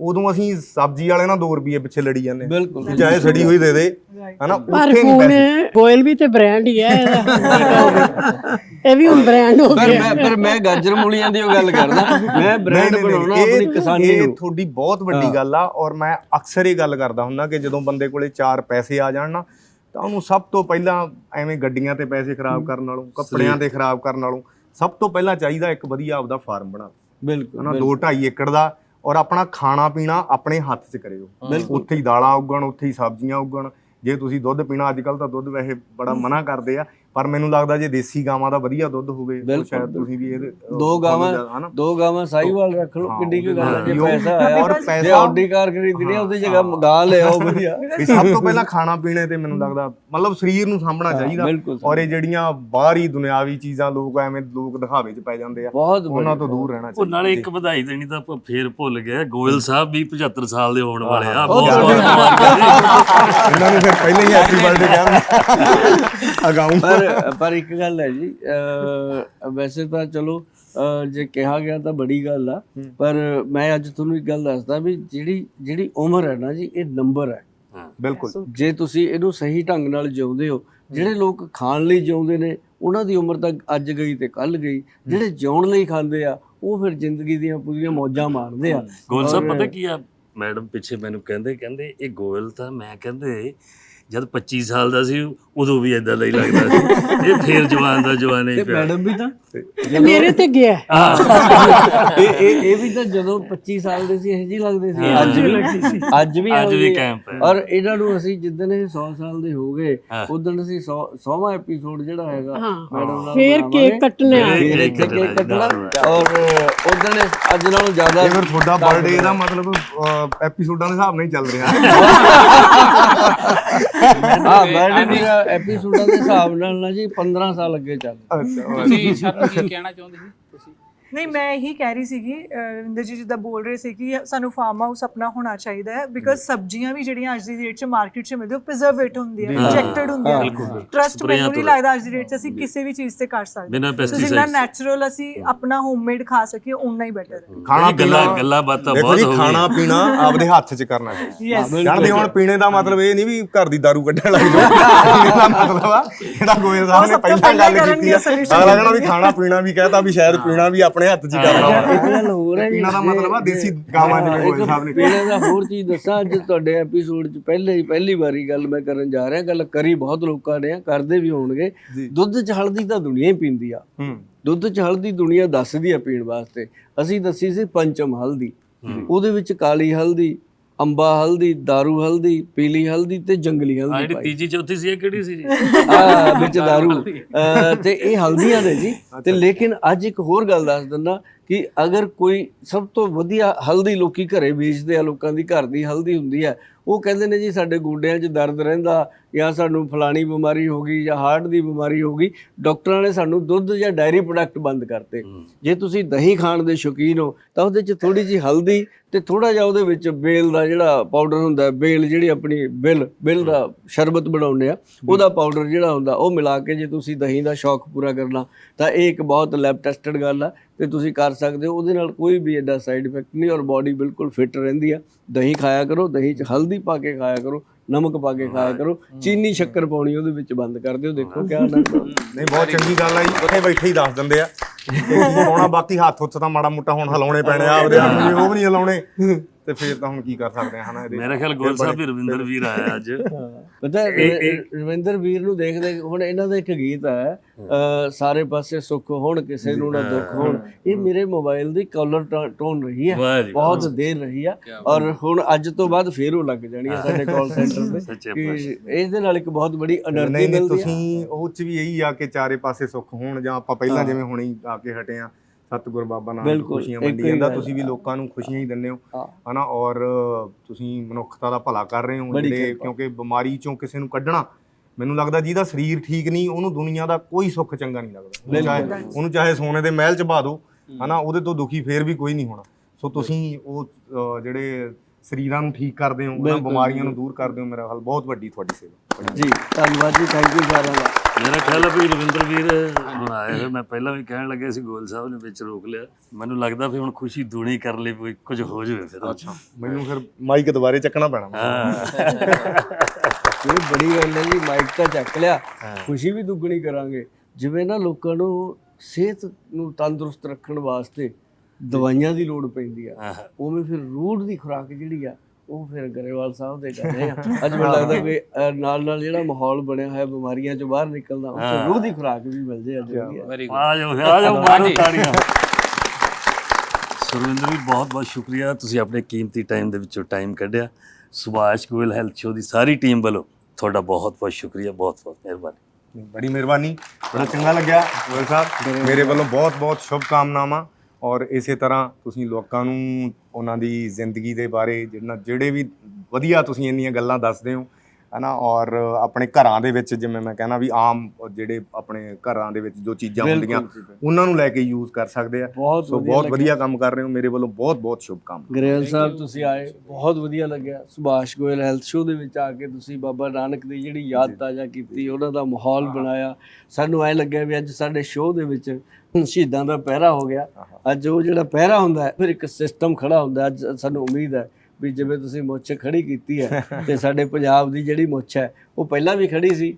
ਉਦੋਂ ਅਸੀਂ ਸਬਜ਼ੀ ਵਾਲੇ ਨਾਲ 2 ਰੁਪਏ ਪਿੱਛੇ ਲੜੀ ਜਾਂਦੇ। ਬਿਲਕੁਲ। ਚਾਹੇ ਸੜੀ ਹੋਈ ਦੇ ਦੇ ਹਨਾ? ਪਰ ਉੱਥੇ ਨਹੀਂ ਹੁਣ ਪੈਸੇ। ਗੋਇਲ ਵੀ ਤੇ ਬ੍ਰਾਂਡ ਹੀ ਹੈ ਇਹਦਾ। ਇਹ ਵੀ ਹੁਣ ਬ੍ਰਾਂਡ ਹੋ ਪਰ ਗਿਆ। ਮੈਂ ਪਰ ਮੈਂ ਗਾਜਰ ਮੂਲੀਆਂ ਦੀ ਉਹ ਗੱਲ ਕਰਦਾ। ਮੈਂ ਬ੍ਰਾਂਡ ਨਹੀਂ, ਨਹੀਂ, ਬਣਾਉਣਾ ਆਪਣੀ ਕਿਸਾਨੀ ਇਹ ਨੂੰ। ਤੁਹਾਡੀ ਬਹੁਤ ਵੱਡੀ ਗੱਲ ਆ ਔਰ ਮੈਂ ਅਕਸਰ ਇਹ ਗੱਲ ਕਰਦਾ ਹੁੰਦਾ ਕਿ ਜਦੋਂ ਬੰਦੇ ਕੋਲੇ ਚਾਰ ਪੈਸੇ ਆ ਜਾਣ ਨਾ ਤਾਂ ਉਹਨੂੰ ਸਭ ਤੋਂ ਪਹਿਲਾਂ ਐਵੇਂ ਗੱਡੀਆਂ ਤੇ ਪੈਸੇ ਖਰਾਬ ਕਰਨ ਨਾਲੋਂ ਕੱਪੜਿਆਂ ਤੇ ਖਰਾਬ ਕਰਨ ਨਾਲੋਂ ਸਭ ਤੋਂ ਪਹਿਲਾਂ ਚਾਹੀਦਾ ਇੱਕ ਵਧੀਆ ਆਪਦਾ ਫਾਰਮ ਬਣਾ ਬਿਲਕੁਲ ਹਨਾ 2 2.5 ਏਕੜ ਦਾ ਔਰ ਆਪਣਾ ਖਾਣਾ ਪੀਣਾ ਆਪਣੇ ਹੱਥ 'ਚ ਕਰਿਓ। ਉੱਥੇ ਹੀ ਦਾਲਾਂ ਉਗਣ ਉੱਥੇ ਹੀ ਸਬਜ਼ੀਆਂ ਉਗਣ। ਜੇ ਤੁਸੀਂ ਦੁੱਧ ਪੀਣਾ ਅੱਜ ਕੱਲ ਤਾਂ ਦੁੱਧ ਵੈਸੇ ਬੜਾ ਮਨਾ ਕਰਦੇ ਆ। ਪਰ ਮੈਨੂੰ ਲੱਗਦਾ ਜੇ ਦੇਸੀ ਗਾਵਾਂ ਦਾ ਵਧੀਆ ਦੁੱਧ ਹੋਵੇ ਤਾਂ ਬਿਲਕੁਲ, ਸ਼ਾਇਦ ਤੁਸੀਂ ਵੀ ਅਹ, ਦੋ ਗਾਵਾਂ ਦੋ ਗਾਵਾਂ ਸਾਈਵਾਲ ਰੱਖ ਲਓ ਕਿੱਡੀ ਕੀ ਗੱਲ ਹੈ ਜੇ ਪੈਸਾ ਆਇਆ ਔਰ ਜੇ ਪੈਸਾ- ਆਡੀ ਕਾਰ ਖਰੀਦਣੀ ਆ ਉਹਦੀ ਜਗ੍ਹਾ ਗਾ ਲਿਆਓ ਵਧੀਆ। ਵੀ ਸਭ ਤੋਂ ਪਹਿਲਾਂ ਖਾਣਾ ਪੀਣੇ ਤੇ ਮੈਨੂੰ ਲੱਗਦਾ ਮਤਲਬ ਸਰੀਰ ਨੂੰ ਸਾਂਭਣਾ ਚਾਹੀਦਾ। ਔਰ ਇਹ ਜਿਹੜੀਆਂ ਬਾਹਰੀ ਦੁਨਿਆਵੀ ਚੀਜ਼ਾਂ ਲੋਕ ਐਵੇਂ ਲੋਕ ਦਿਖਾਵੇ 'ਚ ਪੈ ਜਾਂਦੇ ਆ ਬਹੁਤ ਉਹਨਾਂ ਤੋਂ ਦੂਰ ਰਹਿਣਾ ਉਹ ਚਾਹੀਦਾ। ਨਾਲੇ ਇੱਕ ਵਧਾਈ ਦੇਣੀ ਤਾਂ ਆਪਾਂ ਫੇਰ ਭੁੱਲ ਗਏ ਗੋਇਲ ਸਾਹਿਬ ਵੀ 75 ਸਾਲ ਦੇ ਹੋਣ ਵਾਲੇ ਆ ਉਹ ਬਹੁਤ ਬਹੁਤ ਇਹਨਾਂ ਨੂੰ ਫਿਰ ਪਹਿਲਾਂ ਹੀ ਹੈਪੀ ਬਰਥਡੇ ਕਹਿਣ ਅਗਾਊਂ। ਪਰ ਪਰ ਇੱਕ ਗੱਲ ਹੈ ਜੀ ਵੈਸੇ ਤਾਂ ਚਲੋ ਜੇ ਕਿਹਾ ਗਿਆ ਤਾਂ ਬੜੀ ਗੱਲ ਆ ਪਰ ਮੈਂ ਅੱਜ ਤੁਹਾਨੂੰ ਇੱਕ ਗੱਲ ਦੱਸਦਾ ਵੀ ਜਿਹੜੀ ਜਿਹੜੀ ਉਮਰ ਹੈ ਨਾ ਜੀ ਇਹ ਨੰਬਰ ਹੈ। ਬਿਲਕੁਲ। ਜੇ ਤੁਸੀਂ ਇਹਨੂੰ ਸਹੀ ਢੰਗ ਨਾਲ ਜਿਉਂਦੇ ਹੋ ਜਿਹੜੇ ਲੋਕ ਖਾਣ ਲਈ ਜਿਉਂਦੇ ਨੇ ਉਹਨਾਂ ਦੀ ਉਮਰ ਤਾਂ ਅੱਜ ਗਈ ਤੇ ਕੱਲ ਗਈ ਜਿਹੜੇ ਜਿਉਣ ਲਈ ਖਾਂਦੇ ਆ ਉਹ ਫਿਰ ਜ਼ਿੰਦਗੀ ਦੀਆਂ ਪੂਰੀਆਂ ਮੌਜਾਂ ਮਾਣਦੇ ਆ। ਗੋਲ ਸਾਹਿਬ ਪਤਾ ਕੀ ਆ? ਮੈਡਮ ਪਿੱਛੇ ਮੈਨੂੰ ਕਹਿੰਦੇ ਕਹਿੰਦੇ ਇਹ ਗੋਇਲ ਤਾਂ ਮੈਂ ਕਹਿੰਦੇ ਜਦ 25 ਸਾਲ ਦਾ ਸੀ ਉਦੋਂ ਵੀ ਇਦਾਂ ਦਾ ਹੀ ਲੱਗਦਾ ਸੀ। ਇਹ ਫੇਰ ਜਵਾਨ ਦਾ ਜਵਾਨ ਹੀ ਤੇ ਪਿਆ। ਮੈਡਮ ਵੀ ਤਾਂ? ਮੇਰੇ ਤੇ ਗਿਆ। ਇਹ ਇਹ ਇਹ ਵੀ ਤਾਂ ਜਦੋਂ 25 ਸਾਲ ਦੇ ਸੀ ਇਹ ਜੀ ਲੱਗਦੇ ਸੀ। ਅੱਜ ਵੀ ਅੱਜ ਵੀ ਅੱਜ ਵੀ ਇਹੋ ਜਿਹੇ- ਕੈਂਪ ਹੈ। ਔਰ ਇਹਨਾਂ ਨੂੰ ਅਸੀਂ ਜਿੱਦਣ ਇਹ 100 ਸਾਲ ਦੇ ਹੋ ਗਏ। ਉਦੋਂ ਅਸੀਂ 100 100ਵਾਂ ਐਪੀਸੋਡ ਜਿਹੜਾ ਹੈਗਾ ਮੈਡਮ ਨਾਲ ਫੇਰ। ਕੇਕ ਕੱਟਣੇ ਕੇਕ ਕੱਟਣਾ ਔਰ ਉਦੋਂ ਅੱਜ ਨਾਲੋਂ ਜ਼ਿਆਦਾ ਇਹ ਫਿਰ ਤੁਹਾਡਾ ਬਰਥਡੇ ਦਾ ਮਤਲਬ ਐਪੀਸੋਡਾਂ ਦੇ ਹਿਸਾਬ ਨਾਲ ਹੀ ਚੱਲ ਰਿਹਾ। ਹਾਂ ਬਰਥਡੇ ਐਪੀਸੋਡਾਂ ਦੇ ਹਿਸਾਬ ਨਾਲ ਨਾ ਜੀ 15 ਸਾਲ ਅੱਗੇ ਚੱਲ। ਅੱਛਾ ਤੁਸੀਂ ਸ਼ਰਨ ਕੀ ਕਹਿਣਾ ਚਾਹੁੰਦੇ ਸੀ ਨਹੀਂ ਮੈਂ ਇਹੀ ਕਹਿ ਰਹੀ ਸੀਗੀ ਰਵਿੰਦਰ ਜੀ ਜਿੱਦਾਂ ਬੋਲ ਰਹੇ ਸੀ ਕਿ ਸਾਨੂੰ ਫਾਰਮ ਹਾਊਸ ਆਪਣਾ ਹੋਣਾ ਚਾਹੀਦਾ ਹੈ ਬਿਕਾਜ਼ ਸਬਜ਼ੀਆਂ ਵੀ ਜਿਹੜੀਆਂ ਅੱਜ ਦੀ ਡੇਟ 'ਚ ਮਾਰਕੀਟ 'ਚ ਮਿਲਦੀਆਂ ਉਹ ਪ੍ਰੀਜ਼ਰਵੇਟ ਹੁੰਦੀਆਂ ਇੰਜੈਕਟਡ ਹੁੰਦੀਆਂ। ਟਰਸਟ ਮੈਨੂੰ ਨਹੀਂ ਲੱਗਦਾ ਅੱਜ ਦੀ ਡੇਟ 'ਚ ਅਸੀਂ ਕਿਸੇ ਵੀ ਚੀਜ਼ ਤੇ ਕਰ ਸਕਦੇ। ਬਿਨਾਂ ਸੋ ਜਿੰਨਾ ਪੈਸਟੀਸਾਈਡ ਨੈਚੁਰਲ ਅਸੀਂ ਆਪਣਾ ਹੋਮਮੇਡ ਖਾ ਸਕੀਏ ਉਨਾ ਹੀ ਬੈਟਰ ਹੈ। ਖਾਣਾ ਗੱਲਾਂ ਗੱਲਾਂ ਬਾਤਾਂ ਬਹੁਤ ਹੋ ਖਾਣਾ ਪੀਣਾ ਆਪਦੇ ਹੱਥ 'ਚ ਕਰਨਾ ਚਾਹੀਦਾ ਯੈਸ ਜਾਣਦੇ ਹੁਣ ਪੀਣੇ ਦਾ ਮਤਲਬ ਇਹ ਨਹੀਂ ਵੀ ਘਰ ਦੀ ਦਾਰੂ ਕੱਢਣ ਲੱਗ ਜਾਓ ਪੀਣੇ ਦਾ ਮਤਲਬ ਆ ਜਿਹੜਾ ਗੋਇਲ ਸਾਹਿਬ ਨੇ ਪਹਿਲਾਂ ਗੱਲ ਕੀਤੀ ਆ। ਅਗਲਾ ਕਹਿਣਾ ਵੀ ਖਾਣਾ ਪੀਣਾ ਵੀ ਕਹਤਾ ਵੀ ਸ਼ਾਇਦ ਪੀਣਾ ਵੀ ਆਪਣੇ ਹੱਥ 'ਚ ਹੀ। ਇੱਕ ਗੱਲ ਹੋਰ ਹੈ ਜੀ, ਪੀਣਾ ਦਾ ਮਤਲਬ ਆ ਦੇਸੀ ਗਾਵਾਂ ਜਿਵੇਂ ਗੋਇਲ ਸਾਹਿਬ ਨੇ ਕਿਹਾ ਪੀਣੇ ਦਾ ਹੋਰ ਚੀਜ਼ ਦੱਸਾਂ ਅੱਜ ਤੁਹਾਡੇ ਐਪੀਸੋਡ 'ਚ ਪਹਿਲੇ ਹੀ ਪਹਿਲੀ ਵਾਰੀ ਗੱਲ ਮੈਂ ਕਰਨ ਜਾ ਰਿਹਾ ਗੱਲ ਕਰੀ ਬਹੁਤ ਲੋਕਾਂ ਨੇ ਆ ਕਰਦੇ ਵੀ ਹੋਣਗੇ। ਦੁੱਧ 'ਚ ਹਲਦੀ ਤਾਂ ਦੁਨੀਆ ਹੀ ਪੀਂਦੀ ਆ। ਦੁੱਧ 'ਚ ਹਲਦੀ ਦੁਨੀਆ ਦੱਸਦੀ ਆ ਪੀਣ ਵਾਸਤੇ। ਅਸੀਂ ਦੱਸੀ ਸੀ ਪੰਚਮ ਹਲਦੀ। ਉਹਦੇ ਵਿੱਚ ਕਾਲੀ ਹਲਦੀ ਅੰਬਾ ਹਲਦੀ दारू ਹਲਦੀ ਪੀਲੀ ਹਲਦੀ ਤੇ ਜੰਗਲੀ ਆ ਹਲਦੀ ਜਿਹੜੀ ਪਾਈ ਤੀਜੀ ਚੌਥੀ ਸੀ ਇਹ ਕਿਹੜੀ ਸੀ ਜੀ ਆ ਵਿੱਚ दारू ਅਹ ਤੇ ਇਹ ਹਲਦੀਆਂ ਨੇ ਜੀ ਤੇ ਲੇਕਿਨ ਅੱਜ ਇੱਕ ਹੋਰ ਗੱਲ ਦੱਸ ਦਿੰਦਾ ਕਿ ਅਗਰ ਕੋਈ ਸਭ ਤੋਂ ਵਧੀਆ ਹਲਦੀ ਲੋਕੀ ਘਰੇ ਵੇਚਦੇ ਆ ਲੋਕਾਂ ਦੀ ਘਰ ਦੀ ਹਲਦੀ ਹੁੰਦੀ ਹੈ ਉਹ ਕਹਿੰਦੇ ਨੇ ਜੀ ਸਾਡੇ ਗੋਡਿਆਂ 'ਚ ਦਰਦ ਰਹਿੰਦਾ ਜਾਂ ਸਾਨੂੰ ਫਲਾਣੀ ਬਿਮਾਰੀ ਹੋ ਗਈ ਜਾਂ ਹਾਰਟ ਦੀ ਬਿਮਾਰੀ ਹੋ ਗਈ ਡਾਕਟਰਾਂ ਨੇ ਸਾਨੂੰ ਦੁੱਧ ਜਾਂ ਡਾਇਰੀ ਪ੍ਰੋਡਕਟ ਬੰਦ ਕਰਤੇ। ਜੇ ਤੁਸੀਂ ਦਹੀਂ ਖਾਣ ਦੇ ਸ਼ੌਕੀਨ ਹੋ ਤਾਂ ਉਹਦੇ 'ਚ ਥੋੜੀ ਜੀ ਹਲਦੀ ਤੇ ਥੋੜਾ ਜਿਹਾ ਉਹਦੇ ਵਿੱਚ ਬੇਲ ਦਾ ਜਿਹੜਾ ਪਾਊਡਰ ਹੁੰਦਾ ਬੇਲ ਜਿਹੜੀ ਆਪਣੀ ਬਿਲ ਬਿਲ ਦਾ ਸ਼ਰਬਤ ਬਣਾਉਂਦੇ ਆ ਉਹਦਾ ਪਾਊਡਰ ਜਿਹੜਾ ਹੁੰਦਾ ਉਹ ਮਿਲਾ ਕੇ ਜੇ ਤੁਸੀਂ ਦਹੀਂ ਦਾ ਸ਼ੌਕ ਪੂਰਾ ਕਰਨਾ ਤਾਂ ਇਹ ਇੱਕ ਬਹੁਤ ਲੈਬ ਟੈਸਟਡ ਗੱਲ ਆ। ਤੇ ਤੁਸੀਂ ਕਰ ਸਕਦੇ ਹੋ। ਉਹਦੇ ਨਾਲ ਕੋਈ ਵੀ ਐਡਾ ਸਾਈਡ ਇਫੈਕਟ ਨਹੀਂ ਔਰ ਬਾਡੀ ਬਿਲਕੁਲ ਫਿੱਟ ਰਹਿੰਦੀ ਆ। ਦਹੀਂ ਖਾਇਆ ਕਰੋ ਦਹੀਂ 'ਚ ਹਲਦੀ ਪਾ ਕੇ ਖਾਇਆ ਕਰੋ ਨਮਕ ਪਾ ਕੇ ਖਾਇਆ ਕਰੋ ਚੀਨੀ ਸ਼ੱਕਰ ਪਾਉਣੀ ਉਹਦੇ ਵਿੱਚ ਬੰਦ ਕਰ ਦਿਓ ਦੇਖੋ ਕਿਆ ਆਉਂਦਾ। ਨਹੀਂ ਬਹੁਤ ਚੰਗੀ ਗੱਲ ਆ ਜੀ। ਉੱਥੇ ਬੈਠੇ ਹੀ ਦੱਸ ਦਿੰਦੇ ਆ। ਹੋਣਾ ਬਾਕੀ ਹੱਥ ਉੱਥੇ ਤਾਂ ਮਾੜਾ ਮੋਟਾ ਹੁਣ ਹਿਲਾਉਣੇ ਪੈਣੇ ਆ ਆਪਦੇ ਆਪ ਨੂੰ ਵੀ, ਉਹ ਵੀ ਨਹੀਂ ਹਿਲਾਉਣੇ। ਤੇ ਫਿਰ ਤਾਂ ਹੁਣ ਕੀ ਕਰ ਸਕਦੇ ਆ ਹਨਾ ਇਹਦੇ ਮੇਰਾ ਖਿਆਲ ਗੋਲ ਸਾਹਿਬ ਵੀ ਰਵਿੰਦਰ ਵੀਰ ਆਇਆ ਅੱਜ। ਪਤਾ ਰਵਿੰਦਰ ਵੀਰ ਨੂੰ ਦੇਖਦੇ ਹੁਣ ਇਹਨਾਂ ਦਾ ਇੱਕ ਗੀਤ ਆ ਸਾਰੇ ਪਾਸੇ ਸੁੱਖ ਹੋਣ ਕਿਸੇ ਨੂੰ ਨਾ ਦੁੱਖ ਹੋਣ। ਇਹ ਮੇਰੇ ਮੋਬਾਈਲ ਦੀ ਕਾਲਰ ਟੋਨ ਰਹੀ ਹੈ ਬਹੁਤ ਦੇਰ ਰਹੀ ਆ ਔਰ ਹੁਣ ਅੱਜ ਤੋਂ ਬਾਅਦ ਫੇਰ ਉਹ ਲੱਗ ਜਾਣੀ ਹੈ ਸਾਡੇ ਕਾਲ ਸੈਂਟਰ ਤੇ ਕਿ ਇਹਦੇ ਨਾਲ ਇੱਕ ਬਹੁਤ ਬੜੀ એનર્ਜੀ ਮਿਲਦੀ ਹੈ। ਤੁਸੀਂ ਉਹ ਚ ਵੀ ਇਹੀ ਆ ਕੇ ਚਾਰੇ ਪਾਸੇ ਸੁੱਖ ਹੋਣ ਜਾਂ ਆਪਾਂ ਪਹਿਲਾਂ ਜਿਵੇਂ ਹੁਣੇ ਆ ਕੇ ਹਟੇ ਆ ਸਤਿਗੁਰ ਬਾਬਾ ਨਾਨਕ ਬਿਲਕੁਲ, ਖੁਸ਼ੀਆਂ ਇੱਕ ਜਾਂਦਾ ਗੱਲ ਤੁਸੀਂ ਵੀ। ਲੋਕਾਂ ਨੂੰ ਖੁਸ਼ੀਆਂ ਹੀ ਦਿੰਦੇ ਹੋ ਹਾਂ। ਹਨਾ ਔਰ ਤੁਸੀਂ ਮਨੁੱਖਤਾ ਦਾ ਭਲਾ ਕਰ ਰਹੇ ਹੋ ਬੜੀ ਜਿਹੜੇ ਕਿਰਪਾ। ਕਿਉਂਕਿ ਬਿਮਾਰੀ ਚੋਂ ਕਿਸੇ ਨੂੰ ਕੱਢਣਾ ਮੈਨੂੰ ਲੱਗਦਾ ਜਿਹਦਾ ਸਰੀਰ ਠੀਕ ਨਹੀਂ ਉਹਨੂੰ ਦੁਨੀਆ ਦਾ ਕੋਈ ਸੁੱਖ ਚੰਗਾ ਨਹੀਂ ਲੱਗਦਾ ਉਹਨੂੰ ਚਾਹੇ ਉਹਨੂੰ ਚਾਹੇ ਸੋਨੇ ਦੇ ਮਹਿਲ ਚ ਬਾ ਦਿਓ ਹਨਾ ਉਹਦੇ ਤੋਂ ਦੁਖੀ ਫੇਰ ਵੀ ਕੋਈ ਨਹੀਂ ਹੋਣਾ ਸੋ ਤੁਸੀਂ ਉਹ ਅਹ, ਜਿਹੜੇ ਸਰੀਰਾਂ ਨੂੰ ਠੀਕ ਕਰਦੇ ਹੋ ਉਹਨਾਂ ਬਿਲਕੁਲ, ਬਿਮਾਰੀਆਂ ਨੂੰ ਦੂਰ ਕਰਦੇ ਹੋ ਮੇਰਾ ਖਿਆਲ ਬਹੁਤ ਵੱਡੀ ਤੁਹਾਡੀ ਸੇਵਾ। ਜੀ ਧੰਨਵਾਦ ਜੀ ਥੈਂਕ ਯੂ ਸਾਰਿਆਂ ਦਾ। ਮੇਰਾ ਖਿਆਲ ਹੈ ਵੀ ਰਵਿੰਦਰ ਵੀਰ ਹੁਣ ਆਏ ਹੋਏ ਮੈਂ ਪਹਿਲਾਂ ਵੀ ਕਹਿਣ ਲੱਗਿਆ ਸੀ ਗੋਲ ਸਾਹਿਬ ਨੇ ਵਿੱਚ ਰੋਕ ਲਿਆ। ਮੈਨੂੰ ਲੱਗਦਾ ਵੀ ਹੁਣ ਖੁਸ਼ੀ ਦੂਣੀ ਕਰਨ ਲਈ ਕੋਈ ਕੁਝ ਹੋ ਜਾਵੇ ਫਿਰ। ਅੱਛਾ। ਮੈਨੂੰ ਫਿਰ ਮਾਈਕ ਦੁਬਾਰੇ ਚੱਕਣਾ ਪੈਣਾ। ਹਾਂ। ਇਹ ਬੜੀ ਗੱਲ ਹੈ ਜੀ ਮਾਈਕ ਤਾਂ ਚੱਕ ਲਿਆ। ਖੁਸ਼ੀ ਵੀ ਦੁੱਗਣੀ ਕਰਾਂਗੇ। ਜਿਵੇਂ ਨਾ ਲੋਕਾਂ ਨੂੰ ਸਿਹਤ ਨੂੰ ਤੰਦਰੁਸਤ ਰੱਖਣ ਵਾਸਤੇ ਦਵਾਈਆਂ ਦੀ ਲੋੜ ਪੈਂਦੀ ਆ। ਉਵੇਂ ਫਿਰ ਰੂਟ ਦੀ ਖੁਰਾਕ ਜਿਹੜੀ ਆ ਉਹ ਫਿਰ ਗਰੇਵਾਲ ਸਾਹਿਬ ਦੇ ਕਰ ਰਹੇ ਆ ਅੱਜ ਮੈਨੂੰ ਲੱਗਦਾ ਕਿ ਅਹ, ਨਾਲ ਨਾਲ ਜਿਹੜਾ ਮਾਹੌਲ ਬਣਿਆ ਹੋਇਆ ਬਿਮਾਰੀਆਂ ਚੋਂ ਬਾਹਰ ਨਿਕਲਦਾ ਉਸ ਰੂਹ ਦੀ ਖੁਰਾਕ ਵੀ ਮਿਲ ਜੇ ਅੱਜ ਆ ਜਾਓ ਆ ਜਾਓ ਮਾਰੋ ਤਾੜੀਆਂ। ਸੁਰਿੰਦਰ ਵੀ ਬਹੁਤ ਬਹੁਤ ਸ਼ੁਕਰੀਆ ਤੁਸੀਂ ਆਪਣੇ ਕੀਮਤੀ ਟਾਈਮ ਦੇ ਵਿੱਚੋਂ ਟਾਈਮ ਕੱਢਿਆ। ਸੁਭਾਸ਼ ਗੋਇਲ ਹੈਲਥ ਸ਼ੋ ਦੀ ਸਾਰੀ ਟੀਮ ਵੱਲੋਂ ਤੁਹਾਡਾ ਬਹੁਤ ਬਹੁਤ ਸ਼ੁਕਰੀਆ ਬਹੁਤ ਬਹੁਤ ਮਿਹਰਬਾਨੀ। ਬੜੀ ਮਿਹਰਬਾਨੀ ਬੜਾ ਚੰਗਾ ਲੱਗਿਆ ਗੋਇਲ ਸਾਹਿਬ। ਮੇਰੇ ਵੱਲੋਂ ਬਹੁਤ ਬਹੁਤ ਸ਼ੁਭ ਕਾਮਨਾਵਾਂ ਔਰ ਇਸੇ ਤਰ੍ਹਾਂ ਤੁਸੀਂ ਲੋਕਾਂ ਨੂੰ ਉਹਨਾਂ ਦੀ ਜ਼ਿੰਦਗੀ ਦੇ ਬਾਰੇ ਜਿਹੜਾ ਜਿਹੜੇ ਵੀ ਵਧੀਆ ਤੁਸੀਂ ਇੰਨੀਆਂ ਗੱਲਾਂ ਦੱਸਦੇ ਹੋ ਹਨਾ ਔਰ ਆਪਣੇ ਘਰਾਂ ਦੇ ਵਿੱਚ ਜਿਵੇਂ ਮੈਂ ਕਹਿੰਦਾ ਵੀ ਆਮ ਜਿਹੜੇ ਆਪਣੇ ਘਰਾਂ ਦੇ ਵਿੱਚ ਜੋ ਚੀਜ਼ਾਂ ਹੁੰਦੀਆਂ ਉਹਨਾਂ ਨੂੰ ਲੈ ਕੇ ਯੂਜ਼ ਕਰ ਸਕਦੇ ਆ। ਬਹੁਤ ਸੋ ਵਧੀਆ ਬਹੁਤ। ਵਧੀਆ ਕੰਮ ਕਰ ਰਹੇ ਹੋ ਮੇਰੇ ਵੱਲੋਂ ਬਹੁਤ ਬਹੁਤ ਸ਼ੁਭ ਕਾਮਨਾ ਗਰੇਲ ਸਾਹਿਬ ਤੁਸੀਂ ਆਏ ਬਹੁਤ ਵਧੀਆ ਲੱਗਿਆ। ਸੁਭਾਸ਼ ਗੋਇਲ ਹੈਲਥ ਸ਼ੋਅ ਦੇ ਵਿੱਚ ਆ ਕੇ ਤੁਸੀਂ ਬਾਬਾ ਨਾਨਕ ਦੀ ਜਿਹੜੀ ਯਾਦ ਤਾਜ਼ਾ ਕੀਤੀ ਉਹਨਾਂ ਦਾ ਮਾਹੌਲ ਬਣਾਇਆ। ਸਾਨੂੰ ਐ ਲੱਗਿਆ ਵੀ ਅੱਜ ਸਾਡੇ ਸ਼ੋਅ ਦੇ ਵਿੱਚ ਸ਼ਹੀਦਾਂ ਦਾ ਪਹਿਰਾ ਹੋ ਗਿਆ। ਅੱਜ ਉਹ ਜਿਹੜਾ ਪਹਿਰਾ ਹੁੰਦਾ ਫਿਰ ਇੱਕ ਸਿਸਟਮ ਖੜਾ ਹੁੰਦਾ। ਅੱਜ ਸਾਨੂੰ ਉਮੀਦ ਹੈ ਵੀ ਜਿਵੇਂ ਤੁਸੀਂ ਮੁੱਛ ਖੜੀ ਕੀਤੀ ਹੈ ਤੇ ਸਾਡੇ ਪੰਜਾਬ ਦੀ ਜਿਹੜੀ ਮੁੱਛ ਹੈ ਉਹ ਪਹਿਲਾਂ ਵੀ ਖੜੀ ਸੀ